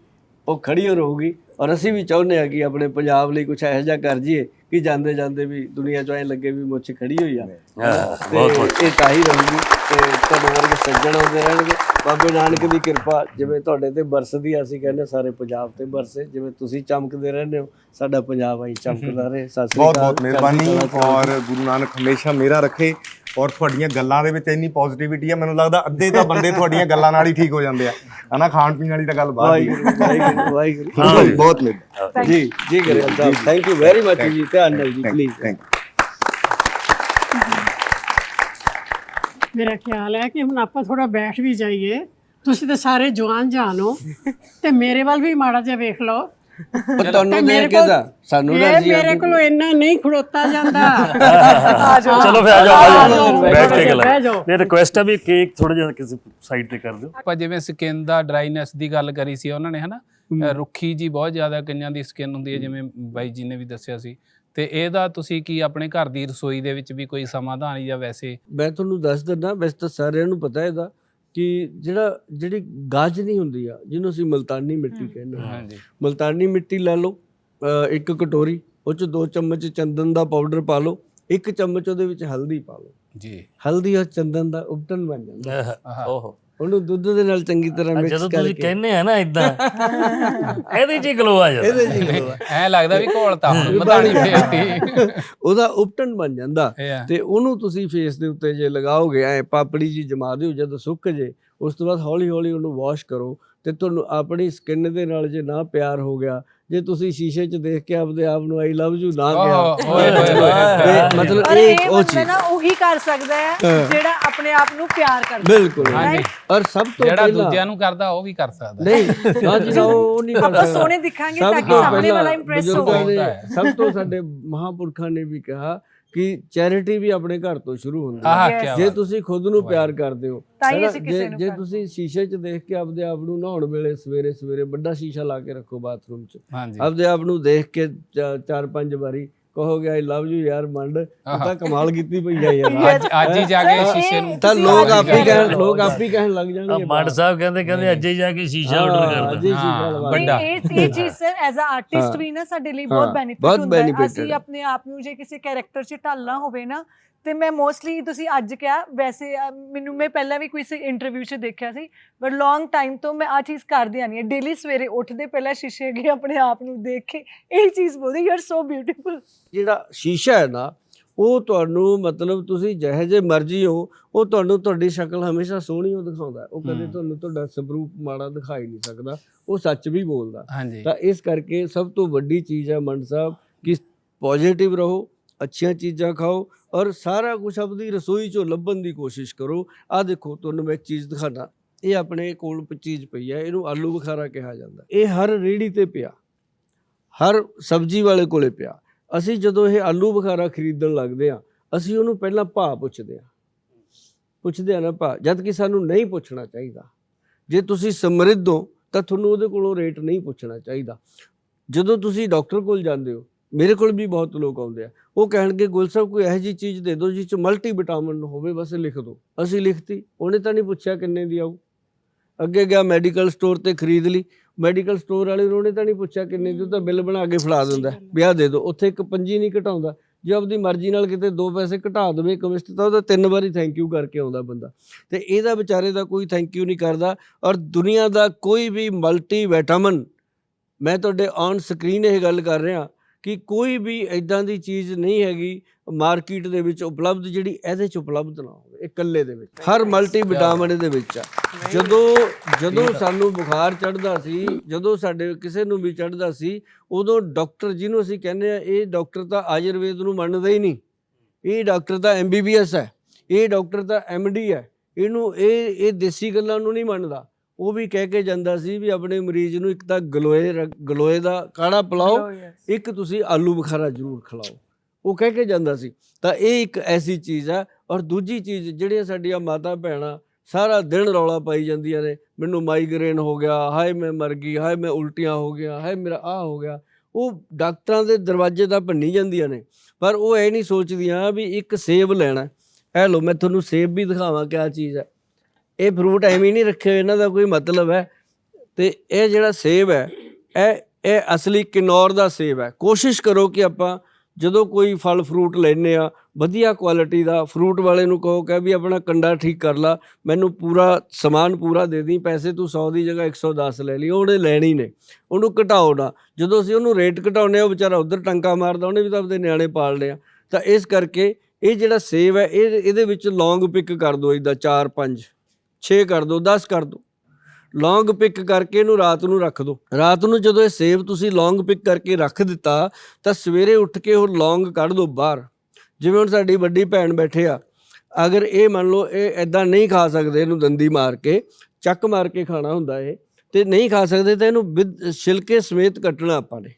ਉਹ ਖੜੀ ਹੋ ਰਹੂਗੀ ਔਰ ਅਸੀਂ ਵੀ ਚਾਹੁੰਦੇ ਹਾਂ ਕਿ ਆਪਣੇ ਪੰਜਾਬ ਲਈ ਕੁਝ ਇਹੋ ਜਿਹਾ ਕਰ ਜਾਈਏ ਕਿ ਜਾਂਦੇ ਜਾਂਦੇ ਵੀ ਦੁਨੀਆ 'ਚ ਐ ਲੱਗੇ ਵੀ ਮੁੱਛ ਖੜੀ ਹੋਈ ਆ। ਬਹੁਤ ਬਹੁਤ। ਇਹ ਤਾਂ ਹੀ ਰਹੂਗੀ ਤੇ ਤੁਹਾਡੇ ਵਰਗੇ ਸੱਜਣ ਆਉਂਦੇ ਰਹਿਣਗੇ। ਬਾਬੇ ਨਾਨਕ ਦੀ ਕਿਰਪਾ ਜਿਵੇਂ ਤੁਹਾਡੇ ਤੇ ਬਰਸਦੀ ਆ, ਅਸੀਂ ਕਹਿੰਦੇ ਸਾਰੇ ਪੰਜਾਬ ਤੇ ਬਰਸੇ ਜਿਵੇਂ ਤੁਸੀਂ ਚਮਕਦੇ ਰਹਿੰਦੇ ਹੋ ਸਾਡਾ ਪੰਜਾਬ ਆਈ ਚਮਕਦਾ ਰਹੇ। ਸਤਿ ਸ੍ਰੀ ਬਹੁਤ ਅਕਾਲ ਬਹੁਤ ਮਿਹਰਬਾਨੀ ਕਲਾ ਚ ਔਰ ਗੁਰੂ ਨਾਨਕ ਹਮੇਸ਼ਾ ਮੇਰਾ ਰੱਖੇ। ਔਰ ਤੁਹਾਡੀਆਂ ਗੱਲਾਂ ਦੇ ਵਿੱਚ ਇੰਨੀ ਪੋਜ਼ਿਟਿਵਿਟੀ ਆ ਮੈਨੂੰ ਲੱਗਦਾ ਅੱਧੇ ਤਾਂ ਬੰਦੇ ਤੁਹਾਡੀਆਂ ਗੱਲਾਂ ਨਾਲ ਹੀ ਠੀਕ ਹੋ ਜਾਂਦੇ ਆ। ਹਨਾ ਖਾਣ ਪੀਣ ਵਾਲੀ ਤਾਂ ਗੱਲ ਬਾਤ ਹੀ ਵਾਹਿਗੁਰੂ ਵਾਹਿਗੁਰੂ ਵਾਹਿਗੁਰੂ। ਬਹੁਤ ਬਹੁਤ ਮਿਹਰਬਾਨੀ ਜੀ ਜੀ ਕਰਿਆ ਸਾਹਿਬ ਥੈਂਕ ਯੂ ਵੈਰੀ ਮਚ ਜੀ। ਧਿਆਨ ਨਾਲ ਜੀ ਪਲੀਜ਼ ਥੈਂਕ ਯੂ ਮੇਰਾ ਖਿਆਲ ਹੈ ਕਿ ਹੁਣ ਆਪਾਂ ਥੋੜਾ ਬੈਠ ਵੀ ਜਾਈਏ। ਤੁਸੀਂ ਤਾਂ ਸਾਰੇ ਜਵਾਨ ਜਾਨ ਹੋ ਤੇ ਮੇਰੇ ਵੱਲ ਵੀ ਮਾੜਾ ਜਿਹਾ ਵੇਖ ਲਓ। ਪਰ ਤੁਹਾਨੂੰ ਦੇਖ ਕੇ ਤਾਂ ਸਾਨੂੰ ਇਹ ਐਨਰਜੀ ਮੇਰੇ ਕੋਲੋਂ ਇੰਨਾ ਨਹੀਂ ਖੜੋਤਾ ਜਾਂਦਾ। ਚਲੋ ਫਿਰ ਆ ਜਾਓ ਆ ਜਾਓ ਬੈਠ ਕੇ ਗੱਲ। ਜਾਓ। ਮੇਰੀ ਰਿਕੁਐਸਟ ਆ ਵੀ ਕੇਕ ਥੋੜਾ ਜਿਹਾ ਕਿਸੇ ਸਾਈਡ ਤੇ ਕਰ ਦਿਓ। ਆਪਾਂ ਜਿਵੇਂ ਸਕਿਨ ਦਾ ਡਰਾਈਨੈਸ ਦੀ ਗੱਲ ਕਰੀ ਸੀ ਉਹਨਾਂ ਨੇ ਹਨਾ? ਰੁੱਖੀ ਜੀ ਬਹੁਤ ਜ਼ਿਆਦਾ ਕਈਆਂ ਦੀ ਸਕਿਨ ਹੁੰਦੀ ਹੈ ਜਿਵੇਂ ਬਾਈ ਜੀ ਨੇ ਵੀ ਦੱਸਿਆ ਸੀ। ਤੇ ਇਹਦਾ ਤੁਸੀਂ ਕੀ ਆਪਣੇ ਘਰ ਦੀ ਰਸੋਈ ਦੇ ਵਿੱਚ ਵੀ ਕੋਈ ਸਮਾਧਾਨ ਜਾਂ ਵੈਸੇ? ਮੈਂ ਤੁਹਾਨੂੰ ਦੱਸ ਦਿੰਦਾ ਵੈਸੇ ਤਾਂ ਸਾਰਿਆਂ ਨੂੰ ਪਤਾ ਇਹਦਾ। ਕਿ ਜਿਹੜਾ ਜਿਹੜੀ ਗਾਜ ਨਹੀਂ ਹੁੰਦੀ ਆ ਜਿਹਨੂੰ ਅਸੀਂ ਮਲਤਾਨੀ ਮਿੱਟੀ ਕਹਿੰਦੇ ਹਾਂ। ਹਾਂਜੀ। ਮਲਤਾਨੀ ਮਿੱਟੀ ਲੈ ਲਓ ਇੱਕ ਕਟੋਰੀ ਉਹ ਚ ਦੋ ਚਮਚ ਚੰਦਨ ਦਾ ਪਾਊਡਰ ਪਾ ਲਓ ਇੱਕ ਚਮਚ ਉਹਦੇ ਵਿੱਚ ਹਲਦੀ ਪਾ ਲਓ। ਜੀ। ਹਲਦੀ ਔਰ ਚੰਦਨ ਦਾ ਉਬਟਨ ਬਣ ਜਾਂਦਾ। ਆਹਾ। ਓਹੋ। ਉਹਨੂੰ ਦੁੱਧ ਦੇ ਨਾਲ ਚੰਗੀ ਤਰ੍ਹਾਂ ਮਿਕਸ ਜਦੋਂ ਤੁਸੀਂ ਕਰਕੇ। ਕਹਿੰਦੇ ਆ ਨਾ ਇਦਾਂ ਇਹਦੇ ਚ ਗਲੋ ਆ ਜਾਂਦਾ। ਇਹਦੇ ਜੀ ਗਲੋ ਆ। ਐ ਲੱਗਦਾ ਵੀ ਘੋਲਤਾ ਹੁਣ ਮਧਾਣੀ ਫੇਰਤੀ। ਉਹਦਾ ਉਬਟਨ ਬਣ ਜਾਂਦਾ। ਤੇ ਉਹਨੂੰ ਤੁਸੀਂ ਫੇਸ ਦੇ ਉੱਤੇ ਜੇ ਲਗਾਓਗੇ ਐ ਪਾਪੜੀ ਜੀ ਜਮਾ ਦਿਓ ਜਦੋਂ ਸੁੱਕ ਜੇ ਉਸ ਤੋਂ ਬਾਅਦ ਹੌਲੀ ਹੌਲੀ ਉਹਨੂੰ ਵਾਸ਼ ਕਰੋ ਤੇ ਤੁਹਾਨੂੰ ਆਪਣੀ ਸਕਿਨ ਦੇ ਨਾਲ ਜੇ ਨਾ ਪਿਆਰ ਹੋ ਗਿਆ ਜੇ ਤੁਸੀਂ ਸ਼ੀਸ਼ੇ 'ਚ ਦੇਖ ਕੇ ਆਪਦੇ ਆਪ ਨੂੰ ਆਈ ਲਵ ਯੂ ਨਾ ਕਿਹਾ ਮਤਲਬ ਇਹ ਉਹ ਚੀਜ਼। ਨਾ ਉਹੀ ਕਰ ਸਕਦਾ ਹੈ। ਜਿਹੜਾ ਆਪਣੇ ਆਪ ਨੂੰ ਪਿਆਰ ਕਰਦਾ। ਬਿਲਕੁਲ। ਹਾਂਜੀ। ਔਰ ਸਭ ਤੋਂ ਜਿਹੜਾ ਦੂਜਿਆਂ ਨੂੰ ਕਰਦਾ ਉਹ ਵੀ ਕਰ ਸਕਦਾ। ਨਹੀਂ ਜੀ ਨਾ ਉਹ ਨਹੀਂ ਕਰ ਆਪਾਂ। ਸੋਹਣੇ ਦਿਖਾਂਗੇ ਤਾਂ ਕਿ ਸਾਹਮਣੇ ਵਾਲਾ ਇੰਪ੍ਰੈਸ ਹੋਵੇ। ਹੈ। ਸਭ ਤੋਂ ਸਾਡੇ ਮਹਾਪੁਰਖਾਂ ਨੇ ਵੀ ਕਿਹਾ ਕਿ ਚੈਰਿਟੀ ਵੀ ਆਪਣੇ ਘਰ ਤੋਂ ਸ਼ੁਰੂ ਹੁੰਦੀ ਹੈ ਜੇ ਤੁਸੀਂ ਖੁਦ ਨੂੰ ਪਿਆਰ ਕਰਦੇ ਹੋ ਹੀ ਜੇ- ਕਰਦੇ ਤੁਸੀਂ ਸ਼ੀਸ਼ੇ 'ਚ ਦੇਖ ਕੇ ਆਪਦੇ ਆਪ ਨੂੰ ਨਹਾਉਣ ਵੇਲੇ ਸਵੇਰੇ ਸਵੇਰੇ ਵੱਡਾ ਸ਼ੀਸ਼ਾ ਲਾ ਕੇ ਰੱਖੋ ਬਾਥਰੂਮ 'ਚ। ਆਪਦੇ ਆਪ ਨੂੰ ਦੇਖ ਕੇ ਚਾਰ ਪੰਜ ਵਾਰੀ ਕਹੋਗੇ ਆਈ ਲਵ ਯੂ ਯਾਰ ਮੰਡ ਤੂੰ ਕਮਾਲ ਕੀਤੀ ਪਈ ਆ ਯਾਰ। ਅੱਜ ਅੱਜ ਹੀ ਜਾ ਕੇ ਸ਼ੀਸ਼ੇ ਨੂੰ ਤਾਂ ਲੋਕ ਆਪ ਹੀ ਕਹਿ ਕਹਿਣ ਲੋਕ ਆਪ ਹੀ ਕਹਿਣ ਲੱਗ ਜਾਣਗੇ ਮੱਡ ਸਾਹਿਬ ਕਹਿੰਦੇ ਕਹਿੰਦੇ ਅੱਜ ਹੀ ਜਾ ਕੇ ਸ਼ੀਸ਼ਾ ਆਰਡਰ ਹਾਂ, ਕਰ ਅੱਜ ਹੀ ਵੱਡਾ। ਇਹ ਇਹ ਚੀਜ਼ ਸਰ ਐਜ਼ ਅ ਆਰਟਿਸਟ। ਵੀ ਨਾ ਸਾਡੇ ਲਈ ਬਹੁਤ ਬੈਨੀਫਿਟ ਹੁੰਦਾ ਹੈ। ਅਸੀਂ। ਆਪਣੇ ਆਪ ਨੂੰ ਜੇ ਕਿਸੇ ਕੈਰੈਕਟਰ 'ਚ ਢਾਲਣਾ ਹੋਵੇ ਨਾ ਤੇ ਮੈਂ ਮੋਸਟਲੀ ਤੁਸੀਂ ਅੱਜ ਕਿਹਾ ਵੈਸੇ ਮੈਨੂੰ ਮੈਂ ਪਹਿਲਾਂ ਵੀ ਕੋਈ ਇੰਟਰਵਿਊ 'ਚ ਦੇਖਿਆ ਸੀ ਬਟ ਲੌਂਗ ਟਾਈਮ ਤੋਂ ਮੈਂ ਆ ਚੀਜ਼ ਕਰਦੀ ਆਨੀ ਹੈ ਡੇਲੀ ਸਵੇਰੇ ਉੱਠਦੇ ਪਹਿਲਾਂ ਸ਼ੀਸ਼ੇ ਅੱਗੇ ਆਪਣੇ ਆਪ ਨੂੰ ਦੇਖ ਕੇ ਇਹ ਚੀਜ਼ ਬੋਲਦੀ ਯੂ ਆਰ ਸੋ ਬਿਊਟੀਫੁਲ ਜਿਹੜਾ ਸ਼ੀਸ਼ਾ ਹੈ ਨਾ ਉਹ ਤੁਹਾਨੂੰ ਮਤਲਬ ਤੁਸੀਂ ਜਿਹੇ ਜੇ ਮਰਜ਼ੀ ਹੋ ਉਹ ਤੁਹਾਨੂੰ ਤੁਹਾਡੀ ਸ਼ਕਲ ਹਮੇਸ਼ਾ ਸੋਹਣੀ ਉਹ ਦਿਖਾਉਂਦਾ ਹੈ। ਉਹ ਕਦੇ। ਤੁਹਾਨੂੰ ਤੁਹਾਡਾ ਸਵਰੂਪ ਮਾੜਾ ਦਿਖਾਈ ਨਹੀਂ ਸਕਦਾ ਉਹ ਸੱਚ ਵੀ ਬੋਲਦਾ ਹਾਂਜੀ ਤਾਂ ਇਸ ਕਰਕੇ ਸਭ ਤੋਂ ਵੱਡੀ ਚੀਜ਼ ਹੈ ਮੰਡ ਸਾਹਿਬ ਕਿ ਪੋਜ਼ਿਟਿਵ ਰਹੋ ਅੱਛੀਆਂ ਚੀਜ਼ਾਂ ਖਾਓ ਔਰ ਸਾਰਾ ਕੁਝ ਆਪਣੀ ਰਸੋਈ ਚੋਂ ਲੱਭਣ ਦੀ ਕੋਸ਼ਿਸ਼ ਕਰੋ। ਆ ਦੇਖੋ, ਤੁਹਾਨੂੰ ਮੈਂ ਇੱਕ ਚੀਜ਼ ਦਿਖਾਣਾ ਇਹ ਆਪਣੇ ਕੋਲ ਪ- ਚੀਜ਼ ਪਈ ਹੈ, ਇਹਨੂੰ ਆਲੂ ਬੁਖਾਰਾ ਕਿਹਾ ਜਾਂਦਾ। ਇਹ ਹਰ ਰੇੜੀ ਤੇ ਪਿਆ। ਹਰ ਸਬਜ਼ੀ ਵਾਲੇ ਕੋਲੇ ਪਿਆ। ਅਸੀਂ ਜਦੋਂ ਇਹ ਆਲੂ ਬੁਖਾਰਾ ਖਰੀਦਣ ਲੱਗਦੇ ਆ ਅਸੀਂ ਉਹਨੂੰ ਪਹਿਲਾਂ ਭਾਅ ਪੁੱਛਦੇ ਆ ਪੁੱਛਦੇ ਆ ਨਾ ਭਾਅ, ਜਦ ਕਿ ਸਾਨੂੰ ਨਹੀਂ ਪੁੱਛਣਾ ਚਾਹੀਦਾ। ਜੇ ਤੁਸੀਂ ਸਮਰਿੱਧ ਹੋ, ਤਾਂ ਤੁਹਾਨੂੰ ਉਹਦੇ ਕੋਲੋਂ ਰੇਟ ਨਹੀਂ ਪੁੱਛਣਾ ਚਾਹੀਦਾ। ਜਦੋਂ ਤੁਸੀਂ ਡਾਕਟਰ ਕੋਲ ਜਾਂਦੇ ਹੋ, ਮੇਰੇ ਕੋਲ ਵੀ ਬਹੁਤ ਲੋਕ ਆਉਂਦੇ ਆ। ਉਹ ਕਹਿਣਗੇ, ਗੁਲ ਸਾਹਿਬ, ਕੋਈ ਇਹੋ ਜਿਹੀ ਚੀਜ਼ ਦੇ ਦਿਓ ਜਿਸ ਚ ਮਲਟੀ ਵਿਟਾਮਿਨ ਹੋਵੇ, ਬਸ ਲਿਖ ਦਿਓ। ਅਸੀਂ ਲਿਖਤੀ, ਉਹਨੇ ਤਾਂ ਨਹੀਂ ਪੁੱਛਿਆ ਕਿੰਨੇ ਦੀ ਆਊ। ਅੱਗੇ ਗਿਆ ਮੈਡੀਕਲ ਸਟੋਰ ਤੇ ਖਰੀਦ ਲਈ। ਮੈਡੀਕਲ ਸਟੋਰ ਵਾਲੇ ਨੂੰ ਉਹਨੇ ਤਾਂ ਨਹੀਂ ਪੁੱਛਿਆ ਕਿੰਨੇ ਦੀ, ਉਹ ਤਾਂ ਬਿੱਲ ਬਣਾ ਕੇ ਫੜਾ ਦਿੰਦਾ ਵਿਆਹ ਦੇ ਦਿਓ, ਉੱਥੇ ਇੱਕ ਪੰਜੀ ਨਹੀਂ ਘਟਾਉਂਦਾ। ਜੇ ਆਪਦੀ ਮਰਜ਼ੀ ਨਾਲ ਕਿਤੇ ਦੋ ਪੈਸੇ ਘਟਾ ਦੇਵੇ ਕਮਿਸਟ ਤਾਂ ਉਹਦਾ ਤਿੰਨ ਵਾਰੀ ਥੈਂਕ ਯੂ ਕਰਕੇ ਆਉਂਦਾ ਬੰਦਾ। ਤੇ ਇਹਦਾ ਵਿਚਾਰੇ ਦਾ ਕੋਈ ਥੈਂਕ ਯੂ ਨਹੀਂ ਕਰਦਾ। ਔਰ ਦੁਨੀਆ ਦਾ ਕੋਈ ਵੀ ਮਲਟੀ ਵਿਟਾਮਿਨ ਮੈਂ ਤੁਹਾਡੇ ਔਨ ਸਕਰੀਨ ਇਹ ਗੱਲ ਕਰ ਰਿਹਾ ਕਿ ਕੋਈ ਵੀ ਇਦਾਂ ਦੀ ਚੀਜ਼ ਨਹੀਂ ਹੈਗੀ ਮਾਰਕੀਟ ਦੇ ਵਿੱਚ ਉਪਲਬਧ ਜਿਹੜੀ ਇਹਦੇ ਚ ਉਪਲਬਧ ਨਾ ਹੋਵੇ ਇਕੱਲੇ ਦੇ ਵਿੱਚ। ਹਰ ਮਲਟੀ ਵਿਟਾਮਿਨ ਦੇ ਵਿੱਚ ਆ। ਜਦੋਂ ਜਦੋਂ ਸਾਨੂੰ ਬੁਖਾਰ ਚੜਦਾ ਸੀ ਜਦੋਂ ਸਾਡੇ ਕਿਸੇ ਨੂੰ ਵੀ ਚੜਦਾ ਸੀ ਉਦੋਂ ਡਾਕਟਰ ਜਿਹਨੂੰ ਅਸੀਂ ਕਹਿੰਦੇ ਆ ਇਹ ਡਾਕਟਰ ਤਾਂ ਆਯੁਰਵੇਦ ਨੂੰ ਮੰਨਦਾ ਹੀ ਨਹੀਂ। ਇਹ ਡਾਕਟਰ ਤਾਂ ਐਮਬੀਬੀਐਸ ਹੈ ਇਹ ਡਾਕਟਰ ਤਾਂ ਐਮਡੀ ਹੈ। ਇਹਨੂੰ ਇਹ ਇਹ ਦੇਸੀ ਗੱਲਾਂ ਨੂੰ ਨਹੀਂ ਮੰਨਦਾ। ਉਹ ਵੀ ਕਹਿ ਕੇ ਜਾਂਦਾ ਸੀ ਵੀ ਆਪਣੇ ਮਰੀਜ਼ ਨੂੰ ਇੱਕ ਤਾਂ ਗਲੋਏ ਗਲੋਏ ਦਾ ਕਾੜਾ ਪਿਲਾਓ ਇੱਕ ਤੁਸੀਂ ਆਲੂ ਬੁਖਾਰਾ ਜ਼ਰੂਰ ਖਿਲਾਓ। ਉਹ ਕਹਿ ਕੇ ਜਾਂਦਾ ਸੀ। ਤਾਂ ਇਹ ਇੱਕ ਐਸੀ ਚੀਜ਼ ਹੈ ਔਰ ਦੂਜੀ ਚੀਜ਼ ਜਿਹੜੀਆਂ ਸਾਡੀਆਂ ਮਾਤਾ ਭੈਣਾਂ ਸਾਰਾ ਦਿਨ ਰੌਲਾ ਪਾਈ ਜਾਂਦੀਆਂ ਨੇ। ਮੈਨੂੰ ਮਾਈਗ੍ਰੇਨ ਹੋ ਗਿਆ ਹਾਏ ਮੈਂ ਮਰ ਗਈ ਹਾਏ ਮੈਂ ਉਲਟੀਆਂ ਹੋ ਗਿਆ ਹਾਏ ਮੇਰਾ ਆ ਹੋ ਗਿਆ। ਉਹ ਡਾਕਟਰਾਂ ਦੇ ਦਰਵਾਜ਼ੇ ਤਾਂ ਭੰਨੀ ਜਾਂਦੀਆਂ ਨੇ। ਪਰ ਉਹ ਇਹ ਨਹੀਂ ਸੋਚਦੀਆਂ ਵੀ ਇੱਕ ਸੇਬ ਲੈਣਾ। ਹੈ ਲੋ ਮੈਂ ਤੁਹਾਨੂੰ ਸੇਬ ਵੀ ਦਿਖਾਵਾਂ ਕਿਆ ਚੀਜ਼ ਹੈ ਇਹ ਫਰੂਟ ਐਵੇਂ ਨਹੀਂ ਰੱਖੇ ਇਹਨਾਂ ਦਾ ਕੋਈ ਮਤਲਬ ਹੈ। ਤੇ ਇਹ ਜਿਹੜਾ ਸੇਬ ਹੈ, ਇਹ ਇਹ ਅਸਲੀ ਕਿਨੌਰ ਦਾ ਸੇਬ ਹੈ। ਕੋਸ਼ਿਸ਼ ਕਰੋ ਕਿ ਆਪਾਂ ਜਦੋਂ ਕੋਈ ਫਲ ਫਰੂਟ ਲੈਨੇ ਆ ਵਧੀਆ ਕੁਆਲਿਟੀ ਦਾ ਫਰੂਟ ਵਾਲੇ ਨੂੰ ਕਹੋ ਕਿ ਵੀ ਆਪਣਾ ਕੰਡਾ ਠੀਕ ਕਰ ਲਾ, ਮੈਨੂੰ ਪੂਰਾ ਸਮਾਨ ਪੂਰਾ ਦੇ ਦੀ ਪੈਸੇ ਤੂੰ 100 ਦੀ ਜਗ੍ਹਾ 110 ਲੈ ਲਈ, ਉਹਨੇ ਲੈਣੀ ਨੇ। ਉਹਨੂੰ ਘਟਾਓ ਨਾ। ਜਦੋਂ ਅਸੀਂ ਉਹਨੂੰ ਰੇਟ ਘਟਾਉਂਦੇ ਆ ਉਹ ਵਿਚਾਰਾ ਉਧਰ ਟੰਕਾ ਮਾਰਦਾ, ਉਹਨੇ ਵੀ ਤਾਂ ਆਪਦੇ ਨਿਆਣੇ ਪਾਲ ਲਿਆ ਤਾਂ ਇਸ ਕਰਕੇ ਇਹ ਜਿਹੜਾ ਸੇਬ ਹੈ, ਇਹ, ਇਹਦੇ ਵਿੱਚ ਲੌਂਗ ਪਿਕ ਕਰ ਦਿਓ ਇਦਾਂ 4 5 6 ਕਰ ਦਿਓ 10 ਕਰ ਦਿਓ ਲੌਂਗ ਪਿਕ ਕਰਕੇ ਇਹਨੂੰ ਰਾਤ ਨੂੰ ਰੱਖ ਦਿਓ ਰਾਤ ਨੂੰ ਜਦੋਂ ਇਹ ਸੇਬ ਤੁਸੀਂ ਲੌਂਗ ਪਿਕ ਕਰਕੇ ਰੱਖ ਦਿੱਤਾ, ਤਾਂ ਸਵੇਰੇ ਉੱਠ ਕੇ ਉਹ ਲੌਂਗ ਕੱਢ ਦਿਓ ਬਾਹਰ। ਜਿਵੇਂ ਹੁਣ ਸਾਡੀ ਵੱਡੀ ਭੈਣ ਬੈਠੇ ਆ, ਅਗਰ ਇਹ ਮੰਨ ਲਓ ਇਹ ਐਦਾਂ ਨਹੀਂ ਖਾ ਸਕਦੇ, ਇਹਨੂੰ ਦੰਦੀ ਮਾਰ ਕੇ, ਚੱਕ ਮਾਰ ਕੇ ਖਾਣਾ ਹੁੰਦਾ ਇਹ, ਤੇ ਨਹੀਂ ਖਾ ਸਕਦੇ ਤਾਂ ਇਹਨੂੰ ਵਿਦ ਛਿਲਕੇ ਸਮੇਤ ਕੱਟਣਾ ਆਪਾਂ ਨੇ।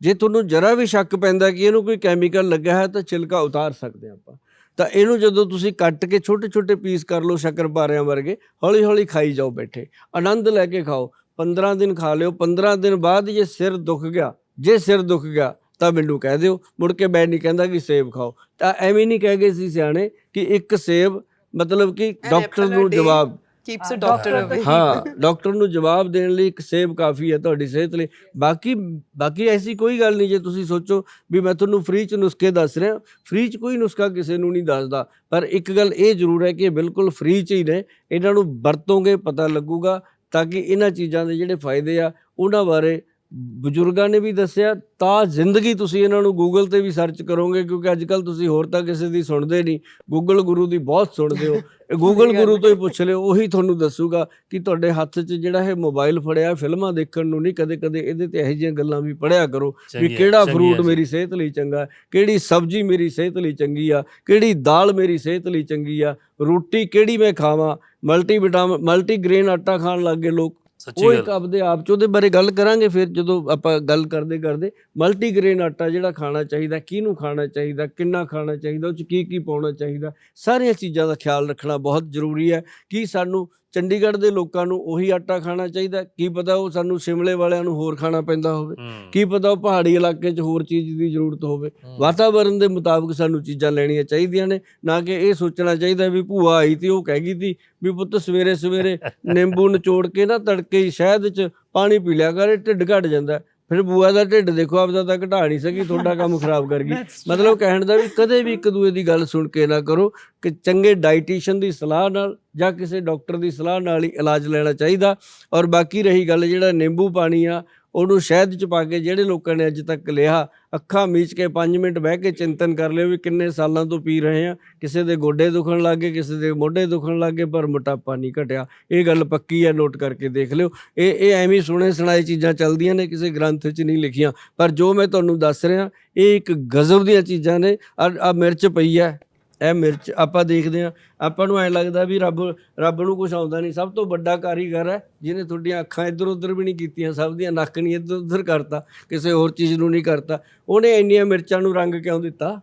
ਜੇ ਤੁਹਾਨੂੰ ਜਰਾ ਵੀ ਸ਼ੱਕ ਪੈਂਦਾ ਕਿ ਇਹਨੂੰ ਕੋਈ ਕੈਮੀਕਲ ਲੱਗਾ ਹੈ, ਤਾਂ ਛਿਲਕਾ ਉਤਾਰ ਸਕਦੇ ਹਾਂ ਆਪਾਂ। ਤਾਂ ਇਹਨੂੰ ਜਦੋਂ ਤੁਸੀਂ ਕੱਟ ਕੇ ਛੋਟੇ ਛੋਟੇ ਪੀਸ ਕਰ ਲਓ ਸ਼ੱਕਰਪਾਰਿਆਂ ਵਰਗੇ ਹੌਲੀ ਹੌਲੀ ਖਾਈ ਜਾਓ ਬੈਠੇ। ਆਨੰਦ ਲੈ ਕੇ ਖਾਓ। 15 ਦਿਨ ਖਾ ਲਿਓ 15 ਦਿਨ ਬਾਅਦ ਜੇ ਸਿਰ ਦੁਖ ਗਿਆ ਜੇ ਸਿਰ ਦੁਖ ਗਿਆ ਤਾਂ ਮੈਨੂੰ ਕਹਿ ਦਿਓ ਮੁੜ ਕੇ ਮੈਂ ਨਹੀਂ ਕਹਿੰਦਾ ਕਿ ਸੇਬ ਖਾਓ। ਤਾਂ ਐਵੇਂ ਨਹੀਂ ਕਹਿ ਗਏ ਸੀ ਸਿਆਣੇ ਕਿ ਇੱਕ ਸੇਬ ਮਤਲਬ ਕਿ ਡਾਕਟਰ ਨੂੰ ਜਵਾਬ doctor doctor away. ਹਾਂ ਡਾਕਟਰ ਨੂੰ ਜਵਾਬ ਦੇਣ ਲਈ ਇੱਕ ਸੇਬ ਕਾਫੀ ਹੈ ਤੁਹਾਡੀ ਸਿਹਤ ਲਈ ਬਾਕੀ ਬਾਕੀ ਐਸੀ ਕੋਈ ਗੱਲ ਨਹੀਂ ਜੇ ਤੁਸੀਂ ਸੋਚੋ ਵੀ ਮੈਂ ਤੁਹਾਨੂੰ ਫ੍ਰੀ ਚ ਨੁਸਖੇ ਦੱਸ ਰਿਹਾ ਫ੍ਰੀ ਚ ਕੋਈ ਨੁਸਖਾ ਕਿਸੇ ਨੂੰ ਨਹੀਂ ਦੱਸਦਾ ਪਰ ਇੱਕ ਗੱਲ ਇਹ ਜ਼ਰੂਰ ਹੈ ਕਿ ਇਹ ਬਿਲਕੁਲ ਫ੍ਰੀ ਚ ਹੀ ਨੇ ਇਹਨਾਂ ਨੂੰ ਵਰਤੋਂਗੇ ਪਤਾ ਲੱਗੂਗਾ ਤਾਂ ਕਿ ਇਹਨਾਂ ਚੀਜ਼ਾਂ ਦੇ ਜਿਹੜੇ ਫਾਇਦੇ ਆ ਉਹਨਾਂ ਬਾਰੇ ਬਜ਼ੁਰਗਾਂ ਨੇ ਵੀ ਦੱਸਿਆ ਤਾਂ ਜ਼ਿੰਦਗੀ ਤੁਸੀਂ ਇਹਨਾਂ ਨੂੰ ਗੂਗਲ ਤੇ ਵੀ ਸਰਚ ਕਰੋਗੇ ਕਿਉਂਕਿ ਅੱਜ ਕੱਲ ਤੁਸੀਂ ਹੋਰ ਤਾਂ ਕਿਸੇ ਦੀ ਸੁਣਦੇ ਨਹੀਂ। ਗੂਗਲ ਗੁਰੂ ਦੀ ਬਹੁਤ ਸੁਣਦੇ ਹੋ। ਇਹ ਗੂਗਲ ਗੁਰੂ ਤੋਂ ਹੀ ਪੁੱਛ ਲਿਓ ਉਹੀ ਤੁਹਾਨੂੰ ਦੱਸੂਗਾ ਕਿ ਤੁਹਾਡੇ ਹੱਥ 'ਚ ਜਿਹੜਾ ਇਹ ਮੋਬਾਈਲ ਫੜਿਆ ਫਿਲਮਾਂ ਦੇਖਣ ਨੂੰ ਨਹੀਂ ਕਦੇ ਕਦੇ ਇਹਦੇ ਤੇ ਇਹੋ ਜਿਹੀਆਂ ਗੱਲਾਂ ਵੀ ਪੜਿਆ ਕਰੋ ਵੀ ਕਿਹੜਾ ਫਰੂਟ। ਮੇਰੀ ਸਿਹਤ ਲਈ ਚੰਗਾ ਕਿਹੜੀ ਸਬਜ਼ੀ ਮੇਰੀ ਸਿਹਤ ਲਈ ਚੰਗੀ ਆ ਕਿਹੜੀ ਦਾਲ ਮੇਰੀ ਸਿਹਤ ਲਈ ਚੰਗੀ ਆ ਰੋਟੀ ਕਿਹੜੀ ਮੈਂ ਖਾਵਾਂ ਮਲਟੀ ਵਿਟਾਮਿਨ ਮਲਟੀ ਗ੍ਰੇਨ ਆਟਾ ਖਾਣ ਲੱਗ ਲੋਕ। ਸੱਚੀ ਉਹ ਇੱਕ ਆਪਦੇ ਆਪ ਚ ਉਹਦੇ ਬਾਰੇ ਗੱਲ ਕਰਾਂਗੇ ਫਿਰ ਜਦੋਂ ਆਪਾਂ ਗੱਲ ਕਰਦੇ ਕਰਦੇ ਮਲਟੀ ਗ੍ਰੇਨ ਆਟਾ ਜਿਹੜਾ ਖਾਣਾ ਚਾਹੀਦਾ ਕਿਹਨੂੰ ਖਾਣਾ ਚਾਹੀਦਾ ਕਿੰਨਾ ਖਾਣਾ ਚਾਹੀਦਾ ਉਹ ਚ ਕੀ ਕੀ ਪਾਉਣਾ ਚਾਹੀਦਾ ਸਾਰੀਆਂ ਚੀਜ਼ਾਂ ਦਾ ਖਿਆਲ ਰੱਖਣਾ ਬਹੁਤ ਜ਼ਰੂਰੀ ਹੈ ਕਿ ਸਾਨੂੰ ਚੰਡੀਗੜ੍ਹ ਦੇ ਲੋਕਾਂ ਨੂੰ ਉਹੀ ਆਟਾ ਖਾਣਾ ਚਾਹੀਦਾ ਕੀ ਪਤਾ ਉਹ ਸਾਨੂੰ ਸ਼ਿਮਲੇ ਵਾਲਿਆਂ ਨੂੰ ਹੋਰ ਖਾਣਾ ਪੈਂਦਾ ਹੋਵੇ। ਕੀ ਪਤਾ ਉਹ ਪਹਾੜੀ ਇਲਾਕੇ 'ਚ ਹੋਰ ਚੀਜ਼ ਦੀ ਜ਼ਰੂਰਤ ਹੋਵੇ ਵਾਤਾਵਰਣ ਦੇ ਮੁਤਾਬਕ ਸਾਨੂੰ ਚੀਜ਼ਾਂ ਲੈਣੀਆਂ ਚਾਹੀਦੀਆਂ ਨੇ ਨਾ ਕਿ ਇਹ ਸੋਚਣਾ ਚਾਹੀਦਾ ਵੀ ਭੂਆ ਆਈ ਤੇ ਉਹ ਕਹਿ ਗਈ ਸੀ ਵੀ ਪੁੱਤ ਸਵੇਰੇ ਸਵੇਰੇ ਨਿੰਬੂ ਨਿਚੋੜ ਕੇ ਨਾ ਤੜਕੇ ਹੀ ਸ਼ਹਿਦ 'ਚ ਪਾਣੀ ਪੀ ਲਿਆ ਕਰ ਢਿੱਡ ਘਟ ਜਾਂਦਾ। ਫਿਰ ਬੂਆ ਦਾ ਢਿੱਡ ਦੇਖੋ ਆਪਦਾ ਤਾਂ ਘਟਾ ਨਹੀਂ ਸਕੀ ਤੁਹਾਡਾ ਕੰਮ ਖਰਾਬ ਕਰ ਗਈ। ਮਤਲਬ ਕਹਿਣ ਦਾ ਵੀ ਕਦੇ ਵੀ ਇੱਕ ਦੂਏ ਦੀ ਗੱਲ ਸੁਣ ਕੇ ਨਾ ਕਰੋ ਕਿ ਚੰਗੇ ਡਾਈਟੀਸ਼ੀਅਨ ਦੀ ਸਲਾਹ ਨਾਲ ਜਾਂ ਕਿਸੇ ਡਾਕਟਰ ਦੀ ਸਲਾਹ ਨਾਲ ਹੀ ਇਲਾਜ ਲੈਣਾ ਚਾਹੀਦਾ। ਔਰ ਬਾਕੀ ਰਹੀ ਗੱਲ ਜਿਹੜਾ ਨਿੰਬੂ ਪਾਣੀ ਆ ਉਹਨੂੰ ਸ਼ਹਿਦ ਚ ਪਾ ਕੇ ਜਿਹੜੇ ਲੋਕਾਂ ਨੇ ਅੱਜ ਤੱਕ ਲਿਆ, ਅੱਖਾਂ ਮੀਚ ਕੇ 5 ਮਿੰਟ ਬਹਿ ਕੇ ਚਿੰਤਨ ਕਰ ਲਿਓ ਵੀ ਕਿੰਨੇ ਸਾਲਾਂ ਤੋਂ ਪੀ ਰਹੇ ਆ ਕਿਸੇ ਦੇ ਗੋਡੇ ਦੁਖਣ ਲੱਗੇ ਕਿਸੇ ਦੇ ਮੋਢੇ ਦੁਖਣ ਲੱਗੇ ਪਰ ਮੋਟਾਪਾ ਨਹੀਂ ਘਟਿਆ। ਇਹ ਗੱਲ ਪੱਕੀ ਹੈ, ਨੋਟ ਕਰਕੇ ਦੇਖ ਲਿਓ। ਇਹ ਇਹ ਐਵੇਂ ਸੁਣੇ ਸੁਣਾਏ ਚੀਜ਼ਾਂ ਚੱਲਦੀਆਂ ਨੇ, ਕਿਸੇ ਗ੍ਰੰਥ 'ਚ ਨਹੀਂ ਲਿਖੀਆਂ। ਪਰ ਜੋ ਮੈਂ ਤੁਹਾਨੂੰ ਦੱਸ ਰਿਹਾ, ਇਹ ਇੱਕ ਗਜ਼ਬ ਦੀਆਂ ਚੀਜ਼ਾਂ ਨੇ। ਆ ਮਿਰਚ ਪਈ ਹੈ। ਇਹ ਮਿਰਚ ਆਪਾਂ ਦੇਖਦੇ ਆ ਆਪਾਂ ਨੂੰ ਐ ਲੱਗਦਾ ਵੀ ਰੱਬ ਰੱਬ ਨੂੰ ਕੁਝ ਆਉਂਦਾ ਨਹੀਂ। ਸਭ ਤੋਂ ਵੱਡਾ ਕਾਰੀਗਰ ਹੈ ਜਿਹਨੇ ਤੁਹਾਡੀਆਂ ਅੱਖਾਂ ਇੱਧਰ ਉੱਧਰ ਵੀ ਨਹੀਂ ਕੀਤੀਆਂ। ਸਭ ਦੀਆਂ ਨੱਕ ਨਹੀਂ ਇੱਧਰ ਉੱਧਰ ਕਰਤਾ। ਕਿਸੇ ਹੋਰ ਚੀਜ਼ ਨੂੰ ਨਹੀਂ ਕਰਤਾ। ਉਹਨੇ ਇੰਨੀਆਂ ਮਿਰਚਾਂ ਨੂੰ ਰੰਗ ਕਿਉਂ ਦਿੱਤਾ?